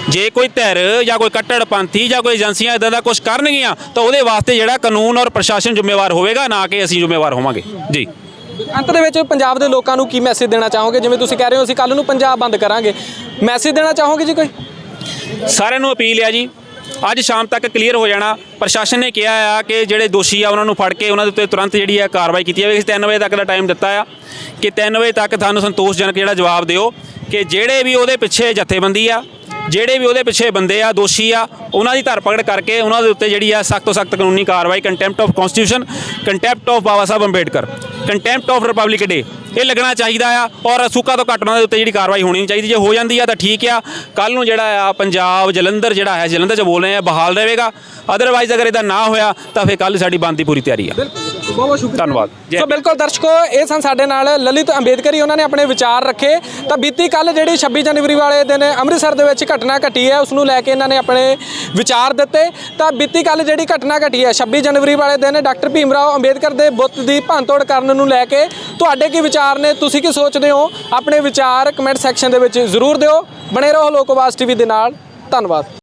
ਜੇ ਕੋਈ ਧਿਰ ਜਾਂ ਕੋਈ ਕੱਟੜਪੰਥੀ ਜਾਂ ਕੋਈ ਏਜੰਸੀਆਂ ਇਦਾਂ ਦਾ ਕੁਝ ਕਰਨਗੀਆਂ ਤਾਂ ਉਹਦੇ ਵਾਸਤੇ ਜਿਹੜਾ ਕਾਨੂੰਨ ਔਰ ਪ੍ਰਸ਼ਾਸਨ ਜ਼ਿੰਮੇਵਾਰ ਹੋਵੇਗਾ ਨਾ ਕਿ ਅਸੀਂ ਜ਼ਿੰਮੇਵਾਰ ਹੋਵਾਂਗੇ। ਜੀ। ਅੰਤ ਦੇ ਵਿੱਚ ਪੰਜਾਬ ਦੇ ਲੋਕਾਂ ਨੂੰ ਕੀ ਮੈਸੇਜ ਦੇਣਾ ਚਾਹੋਗੇ? ਜਿਵੇਂ ਤੁਸੀਂ ਕਹਿ ਰਹੇ ਹੋ ਅਸੀਂ ਕੱਲ ਨੂੰ ਪੰਜਾਬ ਬੰਦ ਕਰਾਂਗੇ। ਮੈਸੇਜ ਦੇਣਾ ਚਾਹੋਗੇ ਜੀ ਕੋਈ? ਸਾਰਿਆਂ ਨੂੰ ਅਪੀਲ ਹੈ ਜੀ ਅੱਜ ਸ਼ਾਮ ਤੱਕ ਕਲੀਅਰ ਹੋ ਜਾਣਾ। ਪ੍ਰਸ਼ਾਸਨ ਨੇ ਕਿਹਾ ਆ ਕਿ ਜਿਹੜੇ ਦੋਸ਼ੀ ਆ, ਉਹਨਾਂ ਨੂੰ ਫੜ ਕੇ ਉਹਨਾਂ ਦੇ ਉੱਤੇ ਤੁਰੰਤ ਜਿਹੜੀ ਆ ਕਾਰਵਾਈ ਕੀਤੀ ਜਾਵੇ। 3 ਵਜੇ ਤੱਕ ਦਾ ਟਾਈਮ ਦਿੱਤਾ ਆ ਕਿ 3 ਵਜੇ ਤੱਕ ਤੁਹਾਨੂੰ ਸੰਤੋਸ਼ਜਨਕ ਜਿਹੜਾ ਜਵਾਬ ਦਿਓ ਕਿ ਜਿਹੜੇ ਵੀ ਉਹਦੇ ਪਿੱਛੇ ਜਥੇਬੰਦੀ ਆ ਜਿਹੜੇ ਵੀ ਉਹਦੇ ਪਿੱਛੇ ਬੰਦੇ ਆ, ਦੋਸ਼ੀ ਆ, ਉਹਨਾਂ ਦੀ ਧਰਪਕੜ ਕਰਕੇ ਉਹਨਾਂ ਦੇ ਉੱਤੇ ਜਿਹੜੀ ਆ ਸਖਤ ਤੋਂ ਸਖਤ ਕਾਨੂੰਨੀ ਕਾਰਵਾਈ contempt of constitution contempt of Baba Sahib Ambedkar contempt of Republic Day ਇਹ ਲੱਗਣਾ ਚਾਹੀਦਾ ਆ ਔਰ ਸੁੱਕਾ ਤੋਂ ਘੱਟ ਉਹਨਾਂ ਦੇ ਉੱਤੇ ਜਿਹੜੀ ਕਾਰਵਾਈ ਹੋਣੀ ਚਾਹੀਦੀ। ਜੇ ਹੋ ਜਾਂਦੀ ਆ ਤਾਂ ਠੀਕ ਆ ਕੱਲ ਨੂੰ ਜਿਹੜਾ ਆ ਪੰਜਾਬ ਜਲੰਧਰ ਜਿਹੜਾ ਹੈ, ਜਲੰਧਰ ਚ ਬੋਲ ਰਹੇ ਆ, ਬਹਾਲ ਰਹੇਗਾ। ਅਦਰਵਾਈਜ਼ ਅਗਰ ਇਹਦਾ ਨਾ ਹੋਇਆ ਤਾਂ ਫਿਰ ਕੱਲ ਸਾਡੀ ਬੰਦ ਦੀ ਪੂਰੀ ਤਿਆਰੀ ਆ। ਬਹੁਤ ਬਹੁਤ ਸ਼ੁਕਰੀਆ। ਧੰਨਵਾਦ। ਸੋ ਬਿਲਕੁਲ ਦਰਸ਼ਕੋ ਇਹ ਸਨ ਸਾਡੇ ਨਾਲ ਲਲਿਤ ਅੰਬੇਦਕਰੀ ਉਹਨਾਂ ਨੇ ਆਪਣੇ ਵਿਚਾਰ ਰੱਖੇ। ਤਾਂ ਬੀਤੀ ਕੱਲ ਜਿਹੜੀ 26 ਜਨਵਰੀ ਵਾਲੇ ਦਿਨ ਅੰਮ੍ਰਿਤਸਰ ਦੇ ਵਿੱਚ ਘਟਨਾ ਘਟੀ ਹੈ ਉਸ ਨੂੰ ਲੈ ਕੇ ਇਹਨਾਂ ਨੇ ਆਪਣੇ ਵਿਚਾਰ ਦਿੱਤੇ। ਤਾਂ ਬੀਤੀ ਕੱਲ ਜਿਹੜੀ ਘਟਨਾ ਘਟੀ ਹੈ 26 ਜਨਵਰੀ ਵਾਲੇ ਦਿਨ ਡਾਕਟਰ ਭੀਮ ਰਾਓ ਅੰਬੇਦਕਰ ਦੇ ਬੁੱਤ ਦੀ ਭੰਨਤੋੜ ਕਰਨ ਨੂੰ ਲੈ ਕੇ ਤੁਹਾਡੇ ਕੀ ਵਿਚਾਰ ਨੇ ਤੁਸੀਂ ਕੀ ਸੋਚਦੇ ਹੋ? ਆਪਣੇ ਵਿਚਾਰ ਕਮੈਂਟ ਸੈਕਸ਼ਨ ਦੇ ਵਿੱਚ ਜ਼ਰੂਰ ਦਿਓ। ਬਣੇ ਰਹੋ ਲੋਕਵਾਸ ਟੀਵੀ ਦੇ ਨਾਲ। ਧੰਨਵਾਦ।